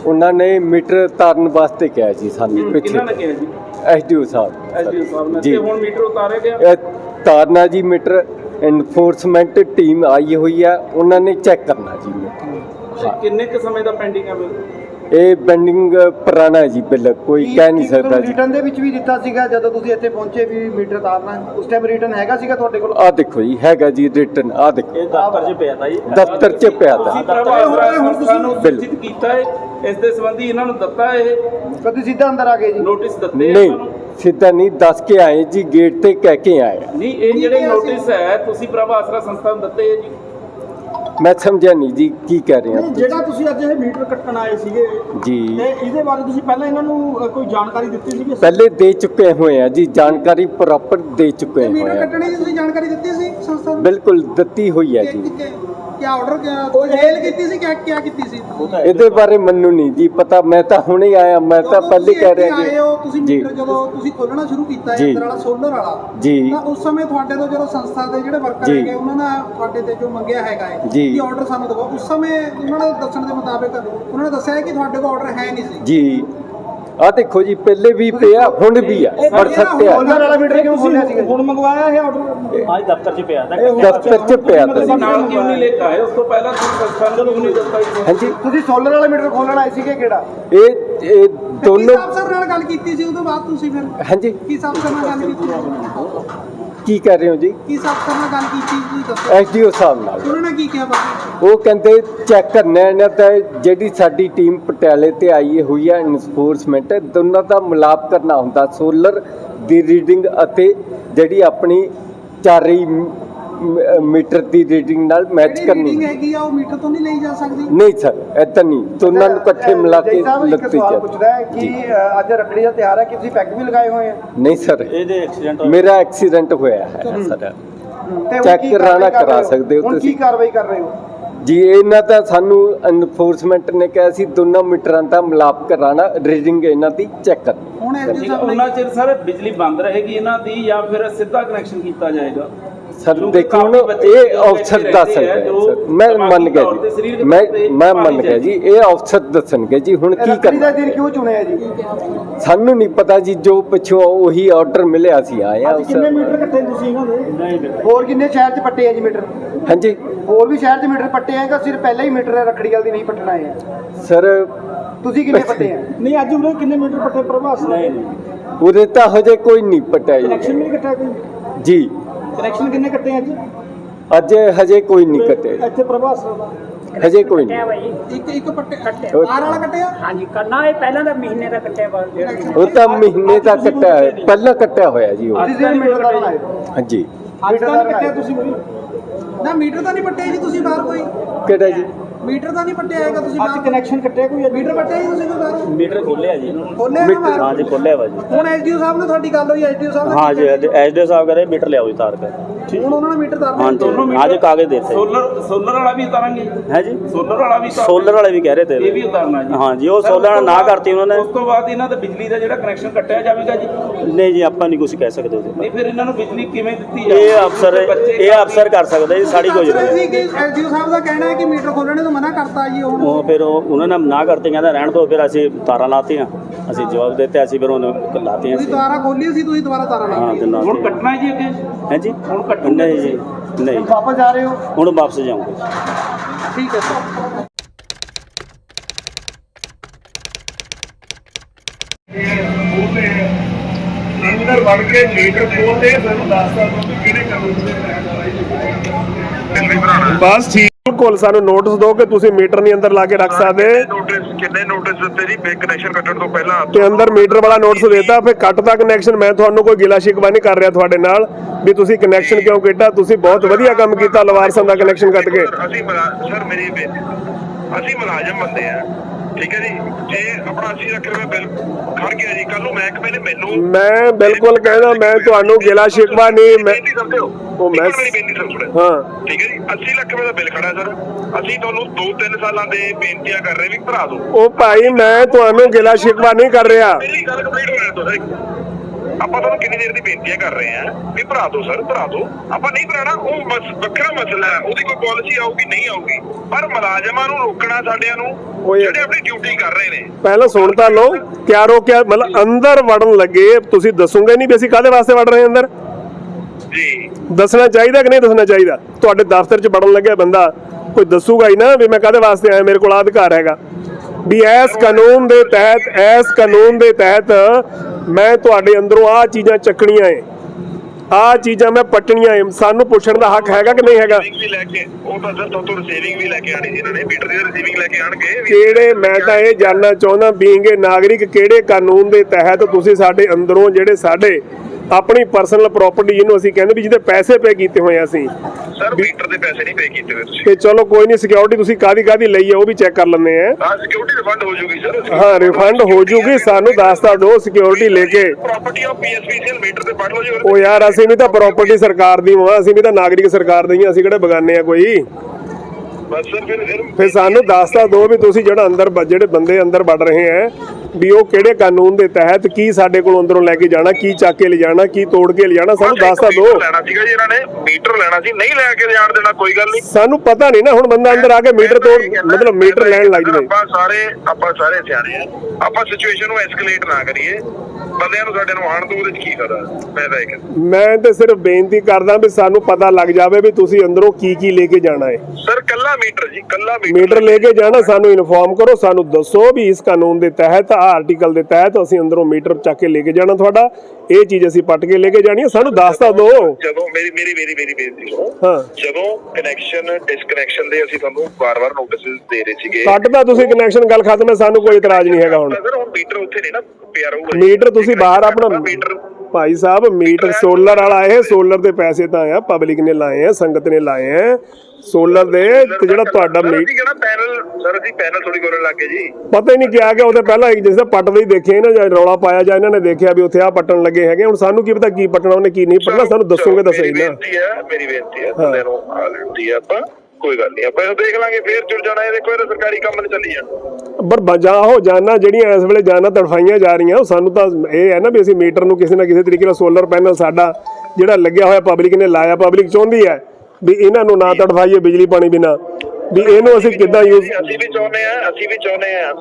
ਉਹਨਾਂ ਨੇ ਮੀਟਰ ਤਾਰਨ ਵਾਸਤੇ ਕਿਹਾ ਜੀ ਸਾਨੂੰ ਪਿੱਛੇ। ਕਿਹਨਾਂ ਨੇ ਕਿਹਾ ਜੀ? ਐਸਡੀਓ ਸਾਹਿਬ। ਐਸਡੀਓ ਸਾਹਿਬ ਨੇ। ਤੇ ਹੁਣ ਮੀਟਰ ਉਤਾਰਿਆ ਗਿਆ। ਇਹ ਤਾਰਨਾ ਜੀ ਮੀਟਰ ਐਨਫੋਰਸਮੈਂਟ ਟੀਮ ਆਈ ਹੋਈ ਆ ਉਹਨਾਂ ਨੇ ਚੈੱਕ ਕਰਨਾ ਜੀ ਮੀਟਰ। ਕਿੰਨੇ ਕੁ ਸਮੇਂ ਦਾ ਪੈਂਡਿੰਗ ਹੈ ਬਿੱਲ? ਇਹ ਬੈਂਡਿੰਗ ਪੁਰਾਣਾ ਹੈ ਜੀ ਬਿੱਲ ਕੋਈ ਕਹਿ ਨਹੀਂ ਸਕਦਾ ਜੀ। ਰਿਟਰਨ ਦੇ ਵਿੱਚ ਵੀ ਦਿੱਤਾ ਸੀਗਾ ਜਦੋਂ ਤੁਸੀਂ ਇੱਥੇ ਪਹੁੰਚੇ ਵੀ ਮੀਟਰ ਤਾਰਨਾ। ਉਸ ਟਾਈਮ ਰਿਟਰਨ ਹੈਗਾ ਸੀਗਾ ਤੁਹਾਡੇ ਕੋਲ? ਆ ਦੇਖੋ ਜੀ ਹੈਗਾ ਜੀ ਰਿਟਰਨ ਆ ਦੇਖੋ। ਇਹ ਦਫ਼ਤਰ 'ਚ ਪਿਆ ਤਾ ਜੀ। ਦਫ਼ਤਰ 'ਚ ਪਿਆ ਤੁਸੀਂ ਤਾ ਨੂੰ ਬਿੱਲ। ਸੂਚਿਤ ਕੀਤਾ ਹੈ ਇਸ ਦੇ ਸੰਬੰਧੀ ਇਹਨਾਂ ਨੂੰ ਦਿੱਤਾ ਇਹ? ਕਦੀ ਸਿੱਧਾ ਅੰਦਰ ਆ ਗਏ ਜੀ। ਨੋਟਿਸ ਦਿੱਤੇ ਨਹੀਂ ਸਿੱਧਾ ਨਹੀਂ ਦੱਸ ਕੇ ਆਏ ਜੀ ਗੇਟ ਤੇ ਕਹਿ ਕੇ ਆਏ। ਨਹੀਂ ਇਹ ਜਿਹੜੇ ਨੋਟਿਸ ਹੈ ਤੁਸੀਂ ਪ੍ਰਭ ਆਸਰਾ ਸੰਸਥਾ ਨੂੰ ਦਿੱਤੇ ਹੈ ਜੀ। ਮੈਂ ਸਮਝਿਆ ਨਹੀਂ ਜੀ ਕੀ ਕਹਿ ਰਹੇ ਆ ਜਿਹੜਾ ਤੁਸੀਂ ਅੱਜ ਇਹ ਮੀਟਰ ਕੱਟਣ ਆਏ ਸੀਗੇ ਜੀ। ਤੇ ਇਹਦੇ ਬਾਰੇ ਤੁਸੀਂ ਪਹਿਲਾਂ ਇਹਨਾਂ ਨੂੰ ਕੋਈ ਜਾਣਕਾਰੀ ਦਿੱਤੀ ਸੀਗੀ? ਪਹਿਲੇ ਦੇ ਚੁੱਕੇ ਹੋਏ ਆ ਜੀ ਜਾਣਕਾਰੀ ਪ੍ਰੋਪਰ ਦੇ ਚੁੱਕੇ ਮੀਟਰ ਹੋਏ ਆ। ਕੱਟਣੇ ਦੀ ਤੁਸੀਂ ਜਾਣਕਾਰੀ ਦਿੱਤੀ ਸੀ ਸੰਸਥਾ ਨੂੰ? ਬਿਲਕੁਲ ਦਿੱਤੀ ਹੋਈ ਹੈ ਜੀ। ਕੀ ਆਰਡਰ ਕਿਆ ਮੇਲ ਕੀਤੀ? ਸੀ ਕਿਆ ਕਿਆ ਕੀਤੀ ਸੀ? ਇਹਦੇ ਬਾਰੇ ਮੈਨੂੰ ਨਹੀਂ ਜੀ ਪਤਾ ਮੈਂ ਤਾਂ ਹੁਣੇ ਆਇਆ ਮੈਂ ਤਾਂ ਜਦੋਂ ਪਹਿਲੇ ਤੁਸੀਂ ਕਹਿ ਇੱਥੇ ਰਿਹਾ ਆਏ ਹੋ ਤੁਸੀਂ ਜੀ। ਮੀਟਰ ਜਦੋਂ ਤੁਸੀਂ ਖੋਲਣਾ ਸ਼ੁਰੂ ਕੀਤਾ ਹੈ ਜੀ। ਅੰਦਰ ਵਾਲਾ ਸੋਲਰ ਵਾਲਾ ਜੀ। ਤਾਂ ਉਸ ਸਮੇਂ ਤੁਹਾਡੇ ਤੋਂ ਜਦੋਂ ਸੰਸਥਾ ਦੇ ਜਿਹੜੇ ਵਰਕਰ ਜੀ। ਹੈਗੇ ਉਹਨਾਂ ਨੇ ਤੁਹਾਡੇ ਤੇ ਜੋ ਮੰਗਿਆ ਹੈਗਾ ਹੈ ਜੀ। ਕਿ ਆਰਡਰ ਸਾਨੂੰ ਦਿਓ ਉਸ ਸਮੇਂ ਉਹਨਾਂ ਨੇ ਦੱਸਣ ਦੇ ਮੁਤਾਬਿਕ ਉਹਨਾਂ ਨੇ ਦੱਸਿਆ ਹੈ ਕਿ ਤੁਹਾਡੇ ਕੋਲ ਆਰਡਰ ਹੈ ਨਹੀਂ ਸੀ। ਜੀ। ਆ ਦੇਖੋ ਜੀ ਪਹਿਲੇ ਵੀ ਪਿਆ ਹੁਣ ਵੀ ਆ। ਪਰ ਸੱਤਿਆ ਸੋਲਰ ਵਾਲਾ ਮੀਟਰ ਕਿਉਂ ਖੋਲਿਆ ਸੀਗਾ? ਜੀ? ਹੁਣ ਮੰਗਵਾਇਆ ਇਹ ਆਰਡਰ ਅੱਜ ਦਫ਼ਤਰ 'ਚ ਪਿਆ ਤਾ ਦਫ਼ਤਰ 'ਚ ਪਿਆ ਤਾ ਤੁਸੀਂ ਜੀ। ਨਾਲ ਕਿਉਂ ਨਹੀਂ ਲੈ ਕੇ ਆਏ ਉਸ ਤੋਂ ਪਹਿਲਾਂ ਤੁਸੀਂ ਸੰਸਥਾ ਨੂੰ ਕਿਉਂ ਨਹੀਂ ਦਿੱਤਾ ਜੀ ਹਾਂਜੀ। ਤੁਸੀਂ ਸੋਲਰ ਵਾਲਾ ਮੀਟਰ ਖੋਲਣ ਆਏ ਸੀਗੇ ਕਿਹੜਾ? ਇਹ ਇਹ ਦੋਨੋਂ ਅਫਸਰ ਨਾਲ ਗੱਲ ਕੀਤੀ ਸੀ ਉਦੋਂ ਬਾਅਦ ਤੁਸੀਂ ਫਿਰ? ਹਾਂਜੀ। ਕੀ ਅਫਸਰ ਨਾਲ ਗੱਲ ਕੀਤੀ ਕੀ ਕਰ ਰਹੇ ਹੋ ਜੀ? ਕੀ ਅਫਸਰ ਨਾਲ ਗੱਲ ਕੀਤੀ ਤੁਸੀਂ ਦੱਸੋ। ਐਸਡੀਓ ਸਾਹਿਬ ਨਾਲ। ਉਹਨਾਂ ਨੇ ਕੀ ਕਿਹਾ ਬਾਕੀ? ਉਹ ਕਹਿੰਦੇ ਚੈੱਕ ਕਰਨਾ ਹੈ ਇਹਨਾਂ ਦਾ ਜਿਹੜੀ ਸਾਡੀ ਟੀਮ ਪਟਿਆਲੇ ਤੇ ਆਈ ਹੋਈ ਹੈ ਇਨਫੋਰਸਮੈਂਟ ਦੋਨਾਂ ਦਾ ਮਿਲਾਪ ਕਰਨਾ ਹੁੰਦਾ। ਸੋਲਰ ਦੀ ਰੀਡਿੰਗ ਅਤੇ ਜਿਹੜੀ ਆਪਣੀ ਚਾਰੀ ਮੀਟਰ ਦੀ ਰੀਡਿੰਗ ਨਾਲ ਮੈਚ ਕਰਨੀ ਰੀਡਿੰਗ ਹੈਗੀ ਆ ਉਹ ਮੀਟਰ ਤੋਂ ਨਹੀਂ ਲਈ ਜਾ ਸਕਦੀ? ਨਹੀਂ ਸਰ ਏਦਾਂ ਨਹੀਂ। ਦੋਨਾਂ ਨੂੰ ਇਕੱਠੇ ਮਿਲਾ ਕੇ ਪੁੱਛਦਾ ਹੈ ਕਿ ਅੱਜ ਰੱਖੜੀ ਦਾ ਤਿਉਹਾਰ ਹੈ ਕਿ ਤੁਸੀਂ ਪੈਗ ਵੀ ਲਗਾਏ ਹੋਏ ਆ? ਨਹੀਂ ਸਰ। ਇਹਦੇ ਐਕਸੀਡੈਂਟ ਮੇਰਾ ਐਕਸੀਡੈਂਟ ਹੋਇਆ ਹੈ ਸਰ। ਤੇ ਚੈੱਕ ਕੀ ਕਰਾਉਣਾ ਕਾਰਵਾਈ ਕਰ ਕਰਾ ਹੋ? ਸਕਦੇ ਹੋ ਹੁਣ ਕੀ ਤੁਸੀਂ। ਕਾਰਵਾਈ ਕਰ ਰਹੇ ਹੋ? ਜੀ ਇਹਨਾਂ ਦਾ ਸਾਨੂੰ ਇਨਫੋਰਸਮੈਂਟ ਨੇ ਕਿਹਾ ਸੀ ਦੋਨਾਂ ਮੀਟਰਾਂ ਦਾ ਮਿਲਾਪ ਕਰਾਣਾ ਰੀਡਿੰਗ ਇਹਨਾਂ ਦੀ ਚੈੱਕ ਕਰਨੀ। ਹੁਣ ਹੈ ਉਹਨਾਂ ਚਿਰ ਸਰ ਬਿਜਲੀ ਬੰਦ ਰਹੇਗੀ ਇਹਨਾਂ ਦੀ ਜਾਂ ਫਿਰ ਸਿੱਧਾ ਕਨੈਕਸ਼ਨ ਕੀਤਾ ਜਾਏਗਾ? ਸਰ ਦੇਖੋ ਹੁਣ ਇਹ ਅਫਸਰ ਦੱਸ ਸਕਦੇ ਸਰ ਮੈਂ ਮੰਨ ਗਿਆ ਜੀ। ਮੈਂ ਮੈਂ ਮੰਨ ਗਿਆ ਜੀ ਇਹ ਅਫਸਰ ਦੱਸਣਗੇ ਜੀ ਹੁਣ ਕੀ ਕਰਨਾ? ਦਿਨ ਕਿਉਂ ਚੁਣਿਆ ਜੀ? ਸਾਨੂੰ ਨਹੀਂ ਪਤਾ ਜੀ ਜੋ ਪਿੱਛੋਂ ਉਹੀ ਆਰਡਰ ਮਿਲਿਆ ਸੀ ਆਏ ਆ ਉਸ ਕਿੰਨੇ ਮੀਟਰ ਕੱਟੇ ਤੁਸੀਂ ਇਹਨਾਂ ਦੇ? ਨਹੀਂ ਹੋਰ ਕਿੰਨੇ ਸ਼ਹਿਰ 'ਚ ਪੱਟੇ ਆ ਜੀ ਮੀਟਰ? ਹਾਂਜੀ। ਹੋਰ ਵੀ ਸ਼ਹਿਰ 'ਚ ਮੀਟਰ ਪੱਟੇ ਆ ਕਿ ਸਿਰਫ ਪਹਿਲਾ ਹੀ ਮੀਟਰ ਹੈ ਰੱਖੜੀ ਵਾਲੀ ਨਹੀਂ ਪੱਟਣਾ ਹੈ ਸਰ ਤੁਸੀਂ ਕਿੰਨੇ ਪੱਟੇ ਆ? ਨਹੀਂ ਅੱਜ ਉਹਨੇ ਕਿੰਨੇ ਮੀਟਰ ਪੱਟੇ ਪ੍ਰਭਾਸ? ਨਹੀਂ ਨਹੀਂ। ਉਹਦੇ ਤਾਂ ਹਜੇ ਕੋਈ ਨਹੀਂ ਪਟਿਆ ਜੀ। ਕਨੈਕਸ਼ਨ ਨਹੀਂ ਕੱਟਿਆ ਕੋਈ? ਜੀ। ਕਨੈਕਸ਼ਨ ਕਿੰਨੇ ਕੱਟੇ ਅੱਜ ਅੱਜ ਹਜੇ ਕੋਈ ਨਹੀਂ ਕੱਟੇ ਇੱਥੇ ਪ੍ਰਭਾਸ ਦਾ ਹਜੇ ਕੋਈ ਨਹੀਂ। ਇੱਕ ਇੱਕ ਪੱਟੇ ਉਹ- ਆਰ ਵਾਲਾ ਕੱਟਿਆ? ਹਾਂਜੀ ਕਰਨਾ ਇਹ ਪਹਿਲਾਂ ਤਾਂ ਮਹੀਨੇ ਦਾ ਕੱਟਿਆ ਬਾਅਦ ਉਹ ਤਾਂ ਮਹੀਨੇ ਦਾ ਕੱਟਿਆ ਹੈ ਪਹਿਲਾਂ ਕੱਟਿਆ ਹੋਇਆ ਜੀ ਉਹ। ਤੁਸੀਂ ਮੀਟਰ ਦਾ ਹਾਂਜੀ। ਕੱਟਿਆ ਤੁਸੀਂ ਨਾ ਮੀਟਰ ਤਾਂ ਨਹੀਂ ਪੱਟਿਆ ਜੀ ਤੁਸੀਂ ਬਾਹਰ ਕੋਈ। ਕਿਹੜਾ ਜੀ? ਮੀਟਰ ਤਾਂ ਨਹੀਂ ਪੱਟਿਆ ਹੈਗਾ ਤੁਸੀਂ ਬਾਹਰ ਕਨੈਕਸ਼ਨ ਕੱਟਿਆ ਕੋਈ ਮੀਟਰ ਪੱਟਿਆ ਜੀ ਤੁਸੀਂ ਕੋਈ ਬਾਹਰ? ਮੀਟਰ ਖੋਲਿਆ ਜੀ। ਖੋਲਿਆ ਨਾ ਬਾਹਰ? ਹਾਂ ਜੀ ਖੋਲਿਆ ਵਾ ਜੀ। ਹੁਣ ਐਸਡੀਓ ਸਾਹਿਬ ਨਾਲ ਤੁਹਾਡੀ ਗੱਲ ਹੋਈ ਐਸਡੀਓ ਸਾਹਿਬ ਨਾਲ ਹਾਂ ਜੀ ਐਸਡੀ ਸਾਹਿਬ ਕਰੇ ਮੀਟਰ ਲਿਆਓ ਜੀ ਤਾਰ ਕਰ ਹੁਣ ਉਹਨਾਂ ਨੇ ਮੀਟਰ ਤਾਰ ਹਾਂ ਜੀ ਅੱਜ ਕਾਗਜ਼ ਦੇਤੇ। ਸੋਲਰ ਸੋਲਰ ਵਾਲਾ ਵੀ ਉਤਾਰਾਂਗੇ ਹੈ ਜੀ? ਸੋਲਰ ਵਾਲਾ ਵੀ ਉਤਾਰ- ਸੋਲਰ ਵਾਲੇ ਵੀ ਕਹਿ ਰਹੇ ਇਹ ਵੀ ਤੇ ਉਤਾਰਨਾ ਜੀ। ਹਾਂ ਜੀ ਉਹ ਸੋਲਰ ਉਸ ਤੋਂ ਨਾ ਬਾਅਦ- ਕਰਤੀ ਉਹਨਾਂ ਉਸ ਨੇ ਤੋਂ ਬਾਅਦ ਇਹਨਾਂ ਦਾ ਬਿਜਲੀ ਦਾ ਜਿਹੜਾ ਕਨੈਕਸ਼ਨ ਕੱਟਿਆ ਜਾਵੇਗਾ ਜੀ। ਨਹੀਂ ਜੀ ਆਪਾਂ ਨਹੀਂ ਕੁਝ ਕਹਿ ਸਕਦੇ ਉਹਦੇ। ਨਹੀਂ ਫਿਰ ਇਹਨਾਂ ਨੂੰ ਬਿਜਲੀ ਕਿਵੇਂ ਦਿੱਤੀ। ਜਾਵੇ ਇਹ ਅਫਸਰ ਇਹ ਅਫਸਰ ਕਰ ਸਕਦਾ ਜੀ ਸਾਡੀ ਕੋਈ ਜ਼ਰੂਰਤ ਨਹੀਂ। ਸੀ ਕਿ ਐਸਡੀਓ ਸਾਹਿਬ ਦਾ ਕਹਿਣਾ ਹੈ ਕਿ ਮੀਟਰ ਖੋਲਣੇ ਤੋਂ ਮਨਾ ਕਰਤਾ ਜੀ ਹੁਣ ਉਹ ਫਿਰ ਉਹ ਉਹਨਾਂ ਨੇ ਨਾ ਕਰਤੇ ਕਹਿੰਦਾ ਰਹਿਣ ਦੋ ਫਿਰ ਅਸੀਂ ਤਾਰਾਂ ਲਾਤੀਆਂ। ਅਸੀਂ ਜਵਾਬ ਦਿੱਤੇ ਅਸੀਂ ਫਿਰ ਉਹਨੂੰ ਲਾਤੀਆਂ ਤੁਸੀਂ ਤਾਰਾ ਖੋਲੀ ਸੀ ਤੁਸੀਂ ਦੁਬਾਰਾ ਤਾਰਾ ਲਾ ਹਾਂ ਤੇ ਹੁਣ ਕੱਟਣਾ ਹੈ ਜੀ ਅੱਗੇ। ਹੈ ਜੀ? ਹੁਣ ਕੱਟੂਗੇ ਨਹੀਂ ਜੀ ਨਹੀਂ। ਵਾਪਸ ਜਾ ਰਹੇ ਹੋ? ਹੁਣ ਵਾਪਸ ਜਾਊਂਗੇ। ਠੀਕ ਹੈ ਸਰ। ਅੰਦਰ ਵੜ ਕੇ ਮੀਟਰ ਖੋਲਦੇ ਸਾਨੂੰ ਦੱਸਦਾ ਕਿ ਕਿਹੜੇ ਕਾਨੂੰਨ ਦੇ ਬਸ ਠੀਕ। ਬਿਲਕੁਲ ਸਾਨੂੰ ਨੋਟਿਸ ਦਿਓ ਕਿ ਤੁਸੀਂ ਮੀਟਰ ਨਹੀਂ ਅੰਦਰ ਲਾ ਕੇ ਰੱਖ ਸਕਦੇ। ਨੋਟਿਸ ਕਿੰਨੇ ਨੋਟਿਸ ਦਿੱਤੇ ਜੀ? ਬੇਕ ਕਨੈਕਸ਼ਨ ਕੱਟਣ ਤੋਂ ਪਹਿਲਾਂ ਤੇ ਅੰਦਰ ਮੀਟਰ ਵਾਲਾ ਨੋਟਿਸ ਦੇਤਾ ਫਿਰ ਕੱਟਦਾ ਕਨੈਕਸ਼ਨ ਮੈਂ ਤੁਹਾਨੂੰ ਕੋਈ ਗਿਲਾ ਸ਼ਿਕਵਾ ਨਹੀਂ ਕਰ ਰਿਹਾ ਤੁਹਾਡੇ ਨਾਲ ਵੀ ਤੁਸੀਂ ਕਨੈਕਸ਼ਨ ਕਿਉਂ ਕੀਤਾ? ਤੁਸੀਂ ਬਹੁਤ ਵਧੀਆ ਕੰਮ ਕੀਤਾ ਲਵਾਰਸਾਂ ਦਾ ਕਨੈਕਸ਼ਨ ਕੱਟ ਕੇ। ਅਸੀਂ ਸਰ ਮੇਰੀ ਅਸੀਂ ਮੁਲਾਜ਼ਮ ਬੰਦੇ ਆ। ਠੀਕ ਹੈ ਜੀ। ਜੇ ਆਪਣਾ 80 ਲੱਖ ਰੁਪਏ ਬਿੱਲ ਖੜ ਗਿਆ ਜੀ ਕੱਲ ਨੂੰ ਮਹਿਕਮੇ ਨੇ ਮੈਨੂੰ ਮੈਂ ਬਿਲਕੁਲ ਕਹਿੰਦਾ ਮੈਂ ਤੁਹਾਨੂੰ ਗਿਲਾ ਸ਼ਿਕਵਾ ਨਹੀਂ ਮੈਂ ਬੇਨਤੀ ਉਹ ਮੈਂ ਮੇਰੀ ਬੇਨਤੀ ਸੁਣ ਸੁਣੋ। ਹਾਂ। ਠੀਕ ਹੈ ਜੀ 80 ਲੱਖ ਰੁਪਏ ਦਾ ਬਿੱਲ ਖੜਾ ਸਰ। ਅਸੀਂ ਤੁਹਾਨੂੰ 2-3 ਸਾਲਾਂ ਦੇ ਬੇਨਤੀਆਂ ਕਰ ਰਹੇ ਵੀ ਭਰਾ ਦਿਓ। ਉਹ ਭਾਈ ਮੈਂ ਤੁਹਾਨੂੰ ਗਿਲਾ ਸ਼ਿਕਵਾ ਨਹੀਂ ਕਰ ਰਿਹਾ। ਮੇਰੀ ਗੱਲ ਕੰਪਲੀਟ ਹੋਣ ਦਿਓ ਸਰ ਆਪਾਂ ਤੁਹਾਨੂੰ ਕਿੰਨੀ ਦੇਰ ਦੀ ਬੇਨਤੀਆਂ ਕਰ ਰਹੇ ਆ ਵੀ ਭਰਾ ਦਿਓ ਸਰ ਭਰਾ ਦਿਓ ਆਪਾਂ ਨਹੀਂ ਭਰਾਣਾ ਉਹ ਵੱਖਰਾ ਮਸਲਾ ਹੈ। ਉਹਦੀ ਕੋਈ ਪਾਲਿਸੀ ਆਊਗੀ ਨਹੀਂ ਆਊਗੀ। ਪਰ ਮੁਲਾਜ਼ਮਾਂ ਨੂੰ ਰੋਕਣਾ ਸਾਡਿਆਂ ਨੂੰ ਜਿਹੜੇ ਆਪਣੀ ਡਿਊਟੀ ਕਰ ਰਹੇ ਨੇ। ਪਹਿਲਾਂ ਸੁਣ ਤਾਂ ਲਓ ਕਿਆ ਰੋਕਿਆ ਮਤਲਬ ਅੰਦਰ ਵੜਨ ਲੱਗੇ ਤੁਸੀਂ ਦੱਸੋਗੇ ਨਹੀਂ ਵੀ ਅਸੀਂ ਕਾਹਦੇ ਵਾਸਤੇ ਵੜ ਰਹੇ ਹਾਂ ਅੰਦਰ? ਜੀ। ਦੱਸਣਾ ਚਾਹੀਦਾ ਕਿ ਨਹੀਂ ਦੱਸਣਾ ਚਾਹੀਦਾ? ਤੁਹਾਡੇ ਦਫ਼ਤਰ 'ਚ ਵੜਨ ਲੱਗਿਆ ਬੰਦਾ ਕੋਈ ਦੱਸੂਗਾ ਹੀ ਨਾ ਵੀ ਮੈਂ ਕਾਹਦੇ ਵਾਸਤੇ ਆਇਆ ਮੇਰੇ ਕੋਲ ਆਹ ਅਧਿਕਾਰ ਹੈਗਾ। ਵੀ ਇਸ ਕਾਨੂੰਨ ਦੇ ਤਹਿਤ ਇਸ ਕਾਨੂੰਨ ਦੇ ਤਹਿਤ ਮੈਂ ਤੁਹਾਡੇ ਅੰਦਰੋਂ ਆਹ ਚੀਜ਼ਾਂ ਚੱਕਣੀਆਂ ਏ। ਆਹ ਚੀਜ਼ਾਂ ਮੈਂ ਪੱਟਣੀਆਂ ਏ। ਸਾਨੂੰ ਪੁੱਛਣ ਦਾ ਹੱਕ ਹੈਗਾ ਕਿ ਨਹੀਂ ਹੈਗਾ? ਰਿਸੀਵਿੰਗ ਵੀ ਲੈ ਕੇ ਉਹ ਤਾਂ ਸਰ ਤੋਂ ਰਿਸੀਵਿੰਗ ਵੀ ਲੈ ਕੇ ਆਣੀ ਸੀ ਇਹਨਾਂ ਨੇ। ਮੀਟਰ ਦੀ ਰਿਸੀਵਿੰਗ ਲੈ ਕੇ ਆਣਗੇ ਵੀ- ਕਿਹੜੇ ਮੈਂ ਤਾਂ ਇਹ ਜਾਨਣਾ ਚਾਹੁੰਦਾ ਬੀਂਗੇ ਨਾਗਰਿਕ ਕਿਹੜੇ ਕਾਨੂੰਨ ਦੇ ਤਹਿਤ ਤੁਸੀਂ ਸਾਡੇ ਅੰਦਰੋਂ ਜਿਹੜੇ ਸਾਡੇ ਆਪਣੀ ਪਰਸਨਲ ਪ੍ਰਾਪਰਟੀ ਜਿਹਨੂੰ ਅਸੀਂ ਕਹਿੰਦੇ ਵੀ ਜਿਹਦੇ ਪੈਸੇ ਪੇ ਕੀਤੇ ਹੋਏ ਆ ਅਸੀਂ। ਸਰ ਮੀਟਰ ਦੇ ਪੈਸੇ ਨਹੀਂ ਪੇ ਕੀਤੇ ਹੋਏ ਤੁਸੀਂ। ਕਿ ਚਲੋ ਕੋਈ ਨਹੀਂ ਸਿਕਿਉਰਿਟੀ ਤੁਸੀਂ ਕਾਦੀ ਕਾਦੀ ਲਈ ਹੈ ਉਹ ਵੀ ਚੈੱਕ ਕਰ ਲੈਂਦੇ ਆ। ਹਾਂ ਸਿਕਿਉਰਿਟੀ ਰਿਫੰਡ ਹੋ ਜੂਗੀ ਸਰ ਹਾਂ ਰਿਫੰਡ ਹੋ ਜੂਗੀ ਸਾਨੂੰ ਦੱਸ ਤਾਂ ਦਿਓ ਸਿਕਿਉਰਿਟੀ ਲੈ ਕੇ। ਪ੍ਰਾਪਰਟੀ ਆਫ ਪੀਐਸਪੀਸੀਐਲ ਮੀਟਰ ਤੇ ਪੜ ਲਓ ਜੀ। ਉਹ ਯਾਰ ਅਸੀਂ ਵੀ ਤਾਂ ਪ੍ਰਾਪਰਟੀ ਸਰਕਾਰ ਦੀ ਹਾਂ ਅਸੀਂ ਵੀ ਤਾਂ ਨਾਗਰਿਕ ਸਰਕਾਰ ਦੇ ਹੀ ਹਾਂ ਅਸੀਂ ਕਿਹੜੇ ਬਗਾਨੇ ਆ ਕੋਈ? ਬਸ ਸਰ ਫਿਰ ਫਿਰ ਸਾਨੂੰ ਦੱਸ ਤਾਂ ਦਿਓ ਵੀ ਤੁਸੀਂ ਜਿਹੜਾ ਅੰਦਰ ਜਿਹੜੇ ਬੰਦੇ ਅੰਦਰ ਵੜ ਰਹੇ ਆ ਵੀ ਉਹ ਕਿਹੜੇ ਕਾਨੂੰਨ ਦੇ ਤਹਿਤ ਕੀ ਸਾਡੇ ਕੋਲ ਅੰਦਰੋਂ ਲੈ ਕੇ ਜਾਣਾ ਕੀ ਚੱਕ ਕੇ ਲਿਜਾਣਾ ਕੀ ਤੋੜ ਕੇ ਲਿਜਾਣਾ ਸਾਨੂੰ ਦੱਸ ਤਾਂ ਦਿਓ। ਮੀਟਰ ਲੈਣਾ ਸੀਗਾ ਜੀ ਇਹਨਾਂ ਨੇ ਮੀਟਰ ਲੈਣਾ ਸੀ ਨਹੀਂ ਲੈ ਕੇ ਜਾਣ ਦੇਣਾ ਕੋਈ ਗੱਲ ਨਹੀਂ। ਸਾਨੂੰ ਪਤਾ ਨਹੀਂ ਨਾ ਹੁਣ ਬੰਦਾ ਅੰਦਰ ਆ ਕੇ ਮੀਟਰ ਤੋੜ ਮਤਲਬ ਮੀਟਰ ਲੈਣ ਲੱਗ ਜਵੇ। ਆਪਾਂ ਸਾਰੇ ਆਪਾਂ ਸਾਰੇ ਸਿਆਣੇ ਆ। ਆਪਾਂ ਸਿਚੁਏਸ਼ਨ ਨੂੰ ਐਸਕੇਲੇਟ ਨਾ ਕਰੀਏ। ਬੰਦਿਆਂ ਨੂੰ ਸਾਡੇ ਨੂੰ ਆਣ ਤੋਂ ਉਹਦੇ ਚ ਕੀ ਫਾਇਦਾ? ਮੈਂ ਤਾਂ ਇਹ ਕਹਿੰਦਾ। ਮੈਂ ਤੇ ਸਿਰਫ ਬੇਨਤੀ ਕਰਦਾ ਵੀ ਸਾਨੂੰ ਪਤਾ ਲੱਗ ਜਾਵੇ ਵੀ ਤੁਸੀਂ ਅੰਦਰੋਂ ਕੀ ਕੀ ਲੈ ਕੇ ਜਾਣਾ ਹੈ। ਸਰ ਕੱਲਾ ਮੀਟਰ ਜੀ ਕੱਲਾ ਮੀਟਰ ਲੈ ਕੇ ਜਾਣਾ ਸਾਨੂੰ ਇਨਫੋਰਮ ਕਰੋ ਸਾਨੂੰ ਦੱਸੋ ਵੀ ਇਸ ਕਾਨੂੰਨ ਦੇ ਤਹਿਤ ਆਹ ਆਰਟੀਕਲ ਦੇ ਤਹਿਤ ਅਸੀਂ ਅੰਦਰੋਂ ਮੀਟਰ ਚੱਕ ਕੇ ਲੈ ਕੇ ਜਾਣਾ ਤੁਹਾਡਾ। ਇਹ ਚੀਜ਼ ਅਸੀਂ ਪੱਟ ਕੇ ਲੈ ਕੇ ਜਾਣੀ ਹੈ ਸਾਨੂੰ ਦੱਸ ਤਾਂ ਦਿਓ। ਜਦੋਂ ਮੇਰੀ ਮੇਰੀ ਮੇਰੀ ਮੇਰੀ ਬੇਨਤੀ ਸੁਣੋ। ਹਾਂ। ਜਦੋਂ ਕਨੈਕਸ਼ਨ ਡਿਸਕਨੈਕਸ਼ਨ ਦੇ ਅਸੀਂ ਤੁਹਾਨੂੰ ਵਾਰ-ਵਾਰ ਨੋਟਿਸ ਦੇ ਰਹੇ ਸੀਗੇ। ਕੱਟ ਤਾਂ ਤੁਸੀਂ ਕਨੈਕਸ਼ਨ ਗੱਲ ਖਤਮ ਹੈ ਸਾਨੂੰ ਕੋਈ ਇਤਰਾਜ਼ ਨਹੀਂ ਹੈਗਾ ਹੁਣ। ਸਰ ਹੁਣ ਮੀਟਰ ਉੱਥੇ ਨਹੀਂ ਨਾ ਪਿਆ ਰਹੂਗਾ। ਮੀਟਰ ਤੁਸੀਂ ਬਾਹਰ ਆਪਣਾ metre Bhai Sahib metre solar ਵਾਲਾ ਇਹ ਸੋਲਰ ਦੇ ਪੈਸੇ ਤਾਂ ਆ ਪਬਲਿਕ ਨੇ ਲਾਏ ਆ ਸੰਗਤ ਨੇ ਲਾਏ ਆ। ਸੋਲਰ ਦੇ ਤੇ ਜਿਹੜਾ ਤੁਹਾਡਾ ਸਰ, ਮੀ ਅਸੀਂ ਕਿਹੜਾ ਪੈਨਲ ਸਰ ਅਸੀਂ ਪੈਨਲ ਥੋੜੀ ਕਰਨ ਲੱਗੇ ਜੀ। ਪਤਾ ਹੀ ਨਹੀਂ ਕਿਹਾ ਕਿ ਉਹਦੇ ਪਹਿਲਾਂ ਇੱਕ ਜਿਸ ਦਾ ਪੱਟਦੇ ਹੀ ਦੇਖੇ ਨਾ ਜਾਂ ਰੌਲਾ ਪਾਇਆ ਜਾਂ ਇਹਨਾਂ ਨੇ ਦੇਖਿਆ ਵੀ ਉੱਥੇ ਆ ਪੱਟਣ ਲੱਗੇ ਹੈਗੇ। ਹੁਣ ਸਾਨੂੰ ਕੀ ਪਤਾ ਕੀ ਪੱਟਣਾ ਉਹਨੇ ਕੀ ਨਹੀਂ ਪੱਟਣਾ ਸਾਨੂੰ ਦੱਸੋਗੇ ਤਾਂ ਸਹੀ ਮੇਰੀ ਨਾ। ਬੇਨਤੀ ਹੈ ਮੇਰੀ ਬੇਨਤੀ ਹੈ ਆ ਲੈਂਦੀ ਹੈ ਆਪਾਂ। ਕੋਈ ਗੱਲ ਨਹੀਂ ਆਪਾਂ ਇਹਨੂੰ ਦੇਖ ਲਾਂਗੇ ਫੇਰ ਜੁੜ ਜਾਣਾ ਇਹ ਦੇਖੋ ਇਹ ਸਰਕਾਰੀ ਕੰਮ ਨਹੀਂ ਚੱਲੀ ਜਾਣਾ। ਪਰ ਬਜਾ ਹੋ ਜਾਨਾਂ ਜਿਹੜੀਆਂ ਇਸ ਵੇਲੇ ਜਾਨਾਂ ਤੜਫਾਈਆਂ ਜਾ ਰਹੀਆਂ ਉਹ ਸਾਨੂੰ ਤਾਂ ਇਹ ਹੈ ਨਾ ਵੀ ਅਸੀਂ ਮੀਟਰ ਨੂੰ ਕਿਸੇ ਨਾ ਕਿਸੇ ਤਰੀਕੇ ਨਾਲ ਸੋਲਰ ਪੈਨਲ ਸਾਡਾ ਜਿਹੜਾ ਲੱਗਿਆ ਹੋਇਆ ਪਬਲਿਕ ਨੇ ਲਾਇਆ ਪਬਲਿਕ ਚਾਹੁੰਦੀ ਹੈ ਵੀ ਇਹਨਾਂ ਨੂੰ ਨਾ ਤੜਫਾਈਏ ਬਿਜਲੀ ਪਾਣੀ ਬਿਨਾ। ਵੀ ਇਹਨੂੰ ਅਸੀਂ ਕਿੱਦਾਂ ਯੂਜ਼ ਅਸੀਂ ਵੀ ਚਾਹੁੰਦੇ ਆ ਅਸੀਂ ਵੀ ਚਾਹੁੰਦੇ ਆ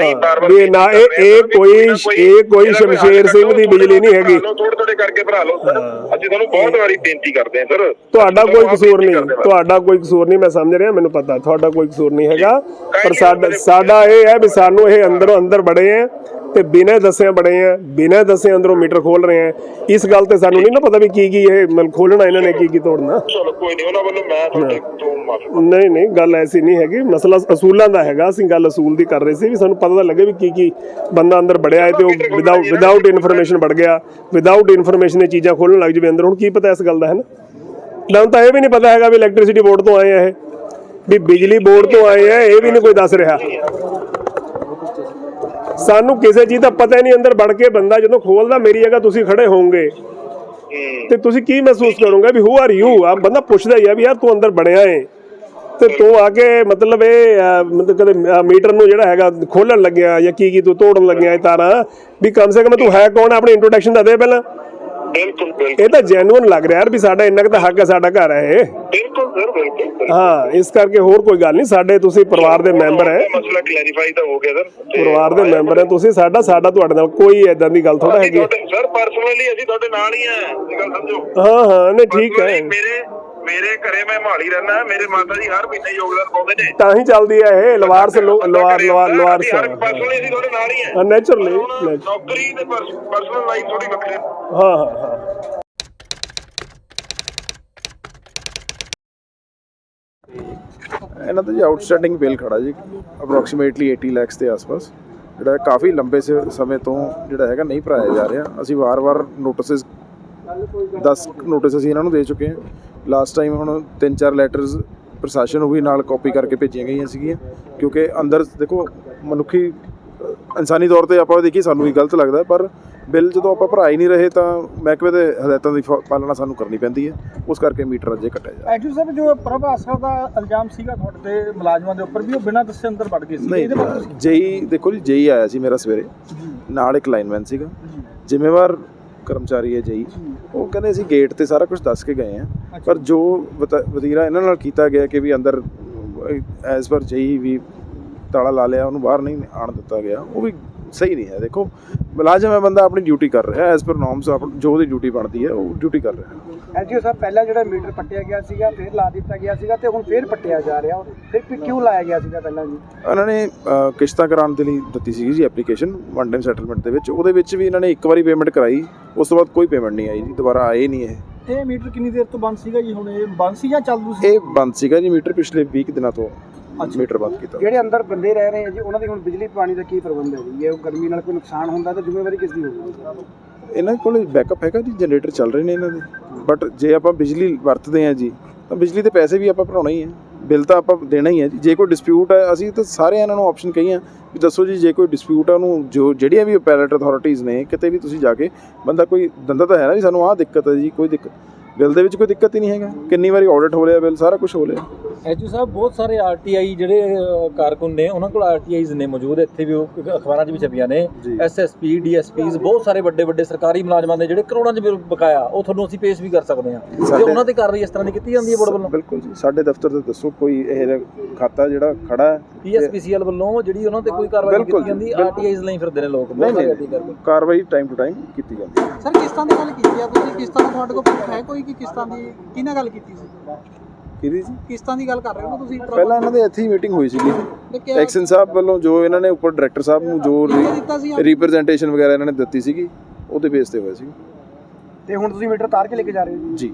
ਹੀ ਬਾਰ-ਬਾਰ ਵੀ ਨਾ ਇਹ ਇਹ ਕੋਈ ਇਹ ਕੋਈ ਸ਼ਮਸ਼ੇਰ ਸਿੰਘ ਦੀ ਬਿਜਲੀ ਨਹੀਂ ਹੈਗੀ। ਥੋੜੇ ਥੋੜੇ ਕਰਕੇ ਭਰਾ ਲਓ ਸਰ। ਅਸੀਂ ਤੁਹਾਨੂੰ ਬਹੁਤ ਵਾਰੀ ਬੇਨਤੀ ਕਰਦੇ ਆ ਸਰ। ਤੁਹਾਡਾ ਕੋਈ ਕਸੂਰ ਨਹੀਂ ਤੁਹਾਡਾ ਕੋਈ ਕਸੂਰ ਨਹੀਂ ਮੈਂ ਸਮਝ ਰਿਹਾ ਮੈਨੂੰ ਪਤਾ ਤੁਹਾਡਾ ਕੋਈ ਕਸੂਰ ਨਹੀਂ ਹੈਗਾ। ਪਰ ਸਾਡਾ ਸਾਡਾ ਇਹ ਹੈ ਵੀ ਸਾਨੂੰ ਇਹ ਅੰਦਰੋਂ ਅੰਦਰ ਬੜੇ ਆ ਤੇ ਬਿਨਾਂ ਦੱਸਿਆ ਬੜੇ ਆ ਬਿਨਾਂ ਦੱਸੇ ਅੰਦਰੋਂ ਮੀਟਰ ਖੋਲ ਰਹੇ ਆ। ਇਸ ਗੱਲ ਤੇ ਸਾਨੂੰ ਨਹੀਂ ਨਾ ਪਤਾ ਵੀ ਕੀ ਕੀ ਇਹ ਮਤਲਬ ਖੋਲਣਾ ਇਹਨਾਂ ਨੇ ਕੀ ਕੀ ਤੋੜਨਾ। ਚਲੋ ਕੋਈ ਨਹੀਂ ਉਹਨਾਂ ਵੱਲੋਂ ਮੈਂ ਤੁਹਾਡੇ ਤੋਂ ਤੁਹਾਨੂੰ ਮਾਫੀ ਨਹੀਂ ਨਹੀਂ ਗੱਲ ਐਸੀ ਨਹੀਂ ਹੈਗੀ। ਮਸਲਾ ਅਸੂਲਾਂ ਦਾ ਹੈਗਾ ਅਸੀਂ ਗੱਲ ਅਸੂਲ ਦੀ ਕਰ ਰਹੇ ਸੀ ਵੀ ਸਾਨੂੰ ਪਤਾ ਤਾਂ ਲੱਗੇ ਵੀ ਕੀ ਕੀ ਬੰਦਾ ਅੰਦਰ ਵੜਿਆ ਹੈ ਤੇ ਉਹ ਵਿਦਆਊਟ ਵਿਦਆਊਟ ਇਨਫੋਰਮੇਸ਼ਨ ਵੜ ਗਿਆ। ਵਿਦਆਊਟ ਇਨਫੋਰਮੇਸ਼ਨ ਇਹ ਚੀਜ਼ਾਂ ਖੋਲਣ ਲੱਗ ਜਵੇ ਅੰਦਰ। ਹੁਣ ਕੀ ਪਤਾ ਇਸ ਗੱਲ ਦਾ ਹੈ ਨਾ? ਨਾ ਤਾਂ ਇਹ ਵੀ ਨਹੀਂ ਪਤਾ ਹੈਗਾ ਵੀ ਇਲੈਕਟ੍ਰਿਸਿਟੀ ਬੋਰਡ ਤੋਂ ਆਏ ਆ ਇਹ। ਵੀ ਬਿਜਲੀ ਬੋਰਡ ਤੋਂ ਆਏ ਆ ਇਹ ਵੀ ਨਹੀਂ ਕੋਈ ਦੱਸ ਰਿਹਾ। ਸਾਨੂੰ ਕਿਸੇ ਚੀਜ਼ ਦਾ ਪਤਾ ਹੀ ਨਹੀਂ ਅੰਦਰ ਵੜ ਕੇ ਬੰਦਾ ਜਦੋਂ ਖੋਲਦਾ ਮੇਰੀ ਜਗ੍ਹਾ ਤੁਸੀਂ ਖੜੇ ਹੋਵੋਗੇ। ਤੇ ਤੁਸੀਂ ਕੀ ਮਹਿਸੂਸ ਕਰੋਗੇ ਵੀ ਹੂ ਆਰ ਯੂ ਆ ਬੰਦਾ ਪੁੱਛਦਾ ਹੀ ਆ ਵੀ ਯਾਰ ਤੂੰ ਅੰਦਰ ਬਣਿਆ ਏ। ਤੇ ਤੂੰ ਆ ਕੇ ਮਤਲਬ ਇਹ ਮਤਲਬ ਕਦੇ ਮੀਟਰ ਨੂੰ ਜਿਹੜਾ ਹੈਗਾ ਖੋਲਣ ਲੱਗਿਆ ਜਾਂ ਕੀ ਕੀ ਤੂੰ ਤੋੜਨ ਲੱਗਿਆ ਇਹ ਤਾਰਾਂ। ਵੀ ਕਮ ਸੇ ਕਮ ਤੂੰ ਹੈ ਕੌਣ? ਆਪਣੀ ਇੰਟਰੋਡਕਸ਼ਨ ਤਾਂ ਦੇ ਪਹਿਲਾਂ। ਬਿਲਕੁਲ ਬਿਲਕੁਲ। ਇਹ ਤਾਂ ਜੈਨੂਇਨ ਲੱਗ ਰਿਹਾ ਯਾਰ ਵੀ ਸਾਡਾ ਇੰਨਾ ਕੁ ਤਾਂ ਹੱਕ ਹੈ ਸਾਡਾ ਘਰ ਹੈ ਇਹ। ਬਿਲਕੁਲ ਸਰ ਬਿਲਕੁਲ। ਹਾਂ ਇਸ ਕਰਕੇ ਹੋਰ ਕੋਈ ਗੱਲ ਨਹੀਂ ਸਾਡੇ ਤੁਸੀਂ ਪਰਿਵਾਰ ਦੇ ਮੈਂਬਰ ਹੈ। ਮਸਲਾ ਕਲੈਰੀਫਾਈ ਤਾਂ ਹੋ ਗਿਆ ਸਰ ਤੇ ਪਰਿਵਾਰ ਦੇ ਮੈਂਬਰ ਹੈ ਤੁਸੀਂ ਸਾਡਾ ਸਾਡਾ ਤੁਹਾਡੇ ਨਾਲ ਕੋਈ ਐਦਾਂ ਦੀ ਗੱਲ ਥੋੜਾ ਹੈਗੀ। ਤੁਹਾਡੇ ਸਰ ਪਰਸਨਲੀ ਅਸੀਂ ਤੁਹਾਡੇ ਨਾਲ ਹੀ ਆ ਇਹ ਗੱਲ ਸਮਝੋ। ਹਾਂ ਹਾਂ ਨਹੀਂ ਠੀਕ ਹੈ। ਮੇਰੇ ਮੇਰੇ ਘਰੇ ਮੈਂ ਮਾਲੀ ਰਹਿਣਾ ਮੇਰੇ ਮਾਤਾ ਜੀ ਹਰ ਮਹੀਨੇ ਯੋਗਦਾਨ ਪਾਉਂਦੇ ਨੇ। ਤਾਂ ਹੀ ਚੱਲਦੀ ਹੈ ਇਹ ਲਵਾਰਸ ਲੋ- ਲਵਾਰ ਲਵਾਰ ਲਵਾਰ ਅਸੀਂ ਹਰ ਪਰਸਨਲੀ ਅਸੀਂ ਤੁਹਾਡੇ ਨਾਲ ਹੀ ਆ ਹਾਂ। ਨੇਚਰਲੀ ਨੌਕਰੀ ਤੇ ਪਰਸਨਲ ਲਾਈਫ ਥੋੜੀ ਵੱਖਰੀ। ਹਾਂ ਹਾਂ ਹਾਂ। ਇਹਨਾਂ ਦਾ ਜੀ ਆਊਟਸਟੈਂਡਿੰਗ ਬਿੱਲ ਖੜਾ ਜੀ ਅਪਰੋਕਸੀਮੇਟਲੀ 80 ਲੱਖ ਦੇ ਆਸ-ਪਾਸ। ਜਿਹੜਾ ਕਾਫੀ ਲੰਬੇ ਸ- ਸਮੇਂ ਤੋਂ ਜਿਹੜਾ ਹੈਗਾ ਨਹੀਂ ਭਰਾਇਆ ਜਾ ਰਿਹਾ। ਅਸੀਂ ਵਾਰ-ਵਾਰ ਨੋਟਿਸਸ 10 ਨੋਟਿਸ ਅਸੀਂ ਇਹਨਾਂ ਨੂੰ ਦੇ ਚੁੱਕੇ ਹਾਂ। ਲਾਸਟ ਟਾਈਮ ਹੁਣ 3-4 ਲੈਟਰਸ ਪ੍ਰਸ਼ਾਸਨ ਨੂੰ ਵੀ ਨਾਲ ਕਾਪੀ ਕਰਕੇ ਭੇਜੀਆਂ ਗਈਆਂ ਸੀਗੀਆਂ ਕਿਉਂਕਿ ਅੰਦਰ ਦੇਖੋ ਮਨੁੱਖੀ ਇਨਸਾਨੀ ਤੌਰ ਤੇ ਆਪਾਂ ਦੇਖੀ ਸਾਨੂੰ ਵੀ ਗਲਤ ਲੱਗਦਾ ਪਰ ਬਿੱਲ ਜਦੋਂ ਆਪਾਂ ਭਰਾ ਹੀ ਨਹੀਂ ਰਹੇ ਤਾਂ ਮਹਿਕਮੇ ਦੇ ਹਦਾਇਤਾਂ ਦੀ ਪਾਲਣਾ ਸਾਨੂੰ ਕਰਨੀ ਪੈਂਦੀ ਹੈ ਉਸ ਕਰਕੇ ਮੀਟਰ ਅਜੇ ਕੱਟਿਆ ਜਾ ਐਕਚੁਅਲੀ ਸਾਹਿਬ ਜੋ ਪ੍ਰਭ ਆਸਰਾ ਦਾ ਇਲਜ਼ਾਮ ਸੀਗਾ ਤੁਹਾਡੇ ਤੇ ਮੁਲਾਜ਼ਮਾਂ ਦੇ ਉੱਪਰ ਵੀ ਉਹ ਬਿਨਾਂ ਦੱਸੇ ਅੰਦਰ ਵੜ ਗਏ ਸੀ ਨਹੀਂ ਇਹਦੇ ਬਾਰੇ ਜੇਈ ਦੇਖੋ ਜੀ ਜੇਈ ਆਇਆ ਸੀ ਮੇਰਾ ਸਵੇਰੇ ਨਾਲ ਇੱਕ ਲਾਈਨਮੈਨ ਸੀਗਾ। ਜ਼ਿੰਮੇਵਾਰ ਕਰਮਚਾਰੀ ਹੈ ਜੇਈ। ਉਹ ਕਹਿੰਦੇ ਅਸੀਂ ਗੇਟ ਤੇ ਸਾਰਾ ਕੁਝ ਦੱਸ ਕੇ ਗਏ ਆ ਪਰ ਜੋ ਵਤ- ਵਤੀਰਾ ਇਹਨਾਂ ਨਾਲ ਕੀਤਾ ਗਿਆ ਕਿ ਵੀ ਅੰਦਰ ਐਜ਼ ਪਰ ਜੇਈ ਵੀ ਤਾਲਾ ਲਾ ਲਿਆ ਉਹਨੂੰ ਬਾਹਰ ਨਹੀਂ ਆਣ ਦਿੱਤਾ ਗਿਆ ਉਹ ਵੀ ਸਹੀ ਨਹੀਂ ਹੈ। ਦੇਖੋ ਮੁਲਾਜ਼ਮ ਹੈ ਬੰਦਾ ਆਪਣੀ ਡਿਊਟੀ ਕਰ ਰਿਹਾ ਐਜ਼ ਪਰ ਨਾਰਮਸ ਜੋ ਉਹਦੀ ਡਿਊਟੀ ਬਣਦੀ ਹੈ ਉਹ ਡਿਊਟੀ ਕਰ ਰਿਹਾ ਐਜੀਓ ਸਾਹਿਬ ਪਹਿਲਾਂ ਜਿਹੜਾ ਮੀਟਰ ਪੱਟਿਆ ਗਿਆ ਸੀਗਾ ਫਿਰ ਲਾ ਦਿੱਤਾ ਗਿਆ ਸੀਗਾ ਤੇ ਹੁਣ ਫਿਰ ਪੱਟਿਆ ਜਾ ਰਿਹਾ। ਫਿਰ ਵੀ ਕਿਉਂ ਲਾਇਆ ਗਿਆ ਸੀਗਾ ਪਹਿਲਾਂ ਜੀ? ਉਹਨਾਂ ਨੇ ਕਿਸ਼ਤਾਂ ਕਰਾਉਣ ਦੇ ਲਈ ਦਿੱਤੀ ਸੀਗੀ ਜੀ ਐਪਲੀਕੇਸ਼ਨ ਵਨ ਟਾਈਮ ਸੈਟਲਮੈਂਟ ਦੇ ਵਿੱਚ। ਉਹਦੇ ਵਿੱਚ ਵੀ ਇਹਨਾਂ ਨੇ ਇੱਕ ਵਾਰੀ ਪੇਮੈਂਟ ਕਰਾਈ ਉਸ ਤੋਂ ਬਾਅਦ ਕੋਈ ਪੇਮੈਂਟ ਨਹੀਂ ਆਈ ਜੀ ਦੁਬਾਰਾ ਆਏ ਨਹੀਂ ਇਹ। ਇਹ ਮੀਟਰ ਕਿੰਨੀ ਦੇਰ ਤੋਂ ਬੰਦ ਸੀਗਾ ਜੀ? ਹੁਣ ਇਹ ਬੰਦ ਸੀ ਜਾਂ ਚਾਲੂ ਸੀ? ਇਹ ਬੰਦ ਸੀਗਾ ਜੀ ਮੀਟਰ ਪਿਛਲੇ 20 ਦਿਨਾਂ ਤੋਂ। ਮੀਟਰ ਬੰਦ ਕੀਤਾ। ਜਿਹੜੇ ਅੰਦਰ ਬੰਦੇ ਰਹਿ ਰਹੇ ਆ ਜੀ ਉਹਨਾਂ ਦੀ ਹੁਣ ਬਿਜਲੀ ਪਾਣੀ ਦਾ ਕੀ ਪ੍ਰਬੰਧ ਹੈ ਜੀ? ਜੇ ਉਹ ਗਰਮੀ ਨਾਲ ਕੋਈ ਨੁਕਸਾਨ ਹੁੰਦਾ ਤਾਂ ਜ਼ਿੰਮੇਵਾਰੀ ਕਿਸ ਦੀ ਹੋਊਗੀ? ਇਹਨਾਂ ਕੋਲ ਬੈਕਅਪ ਹੈਗਾ ਜੀ ਜਨਰੇਟਰ ਚੱਲ ਰਹੇ ਨੇ ਇਹਨਾਂ ਦੇ। ਬਟ ਜੇ ਆਪਾਂ ਬਿਜਲੀ ਵਰਤਦੇ ਹਾਂ ਜੀ ਤਾਂ ਬਿਜਲੀ ਦੇ ਪੈਸੇ ਵੀ ਆਪਾਂ ਭਰਾਉਣਾ ਹੀ ਹੈ ਬਿੱਲ ਤਾਂ ਆਪਾਂ ਦੇਣਾ ਹੀ ਹੈ ਜੀ। ਜੇ ਕੋਈ ਡਿਸਪਿਊਟ ਹੈ ਅਸੀਂ ਤਾਂ ਸਾਰੇ ਇਹਨਾਂ ਨੂੰ ਆਪਸ਼ਨ ਕਹੀਆਂ ਵੀ ਦੱਸੋ ਜੀ ਜੇ ਕੋਈ ਡਿਸਪਿਊਟ ਹੈ ਉਹਨੂੰ ਜੋ ਜਿਹੜੀਆਂ ਵੀ ਅਪੈਰੇਟ ਅਥਾਰਟੀਆਂ ਨੇ ਕਿਤੇ ਵੀ ਤੁਸੀਂ ਜਾ ਕੇ ਬੰਦਾ ਕੋਈ ਦੰਦਾ ਤਾਂ ਹੈ ਨਾ ਵੀ ਸਾਨੂੰ ਆਹ ਦਿੱਕਤ ਹੈ ਜੀ ਕੋਈ ਦਿੱਕਤ। ਬਿੱਲ ਦੇ ਵਿੱਚ ਕੋਈ ਦਿੱਕਤ ਹੀ ਨਹੀਂ ਹੈਗਾ। ਕਿੰਨੀ ਵਾਰੀ ਆਡਿਟ ਹੋ ਲਿਆ ਬਿੱਲ ਸਾਰਾ ਕੁਝ ਹੋ ਲਿਆ ਐਚਓ ਸਾਹਿਬ ਬਹੁਤ ਸਾਰੇ ਆਰਟੀਆਈ ਜਿਹੜੇ ਕਾਰਕੁਨ ਨੇ ਉਹਨਾਂ ਕੋਲ ਆਰਟੀਆਈਜ਼ ਨੇ ਮੌਜੂਦ ਇੱਥੇ ਵੀ ਉਹ ਅਖਬਾਰਾਂ 'ਚ ਵੀ ਛਪੀਆਂ ਨੇ। ਐਸਐਸਪੀ ਡੀਐਸਪੀਜ਼ ਬਹੁਤ ਸਾਰੇ ਵੱਡੇ ਵੱਡੇ ਸਰਕਾਰੀ ਮੁਲਾਜ਼ਮਾਂ ਦੇ ਜਿਹੜੇ ਕਰੋੜਾਂ 'ਚ ਬਕਾਇਆ ਉਹ ਤੁਹਾਨੂੰ ਅਸੀਂ ਪੇਸ਼ ਵੀ ਕਰ ਸਕਦੇ ਹਾਂ। ਤੇ ਉਹਨਾਂ ਤੇ ਕਾਰਵਾਈ ਇਸ ਤਰ੍ਹਾਂ ਦੀ ਕੀਤੀ ਜਾਂਦੀ ਹੈ ਬੋਰਡ ਵੱਲੋਂ? ਬਿਲਕੁਲ ਜੀ। ਸਾਡੇ ਦਫ਼ਤਰ ਤੇ ਦੱਸੋ ਕੋਈ ਇਹ ਖਾਤਾ ਜਿਹੜਾ ਖੜਾ ਹੈ ਪੀਐਸਪੀਸੀਐਲ ਵੱਲੋਂ ਜਿਹੜੀ ਉਹਨਾਂ ਤੇ ਕੋਈ ਕਾਰਵਾਈ ਕੀਤੀ ਜਾਂਦੀ। ਆਰਟੀਆਈਜ਼ ਲਈ ਫਿਰਦੇ ਨੇ ਲੋਕ ਨਹੀਂ ਬਹੁਤ ਸਾਰੇ ਕਾਰਵਾਈ ਟਾਈਮ ਟੂ ਟਾਈਮ ਕੀਤੀ ਜਾਂਦੀ ਹੈ। ਸਰ ਕਿਸ਼ਤਾਂ ਦੀ ਗੱਲ ਕੀਤੀ ਆ? ਤੁਸੀਂ ਕਿਸ਼ਤਾਂ ਦਾ ਤੁਹਾਡੇ ਕੋਲ ਹੈ ਕੋਈ ਕਿ ਕਿਸ਼ਤਾਂ ਦੀ ਕਿਹਨਾਂ ਗੱਲ ਕੀਤੀ ਸੀ? ਕਿਹਦੀ ਜੀ ਕਿਸ਼ਤਾਂ ਦੀ ਗੱਲ ਕਰ ਰਹੇ ਹੋ ਨਾ ਤੁਸੀਂ? ਪਹਿਲਾਂ ਇਹਨਾਂ ਦੇ ਇੱਥੇ ਹੀ ਮੀਟਿੰਗ ਹੋਈ ਸੀਗੀ। ਐਕਸ਼ਨ ਸਾਹਿਬ ਵੱਲੋਂ ਜੋ ਇਹਨਾਂ ਨੇ ਉੱਪਰ ਡਾਇਰੈਕਟਰ ਸਾਹਿਬ ਨੂੰ ਜੋ ਰਿਪਰੈਜ਼ੈਂਟੇਸ਼ਨ ਵਗੈਰਾ ਇਹਨਾਂ ਨੇ ਦਿੱਤੀ ਸੀਗੀ ਉਹਦੇ ਬੇਸ ਤੇ ਹੋਇਆ ਸੀ ਤੇ ਹੁਣ ਤੁਸੀਂ ਮੀਟਰ ਤਾਰ ਕੇ ਲੈ ਕੇ ਜਾ ਰਹੇ ਹੋ ਜੀ? ਜੀ।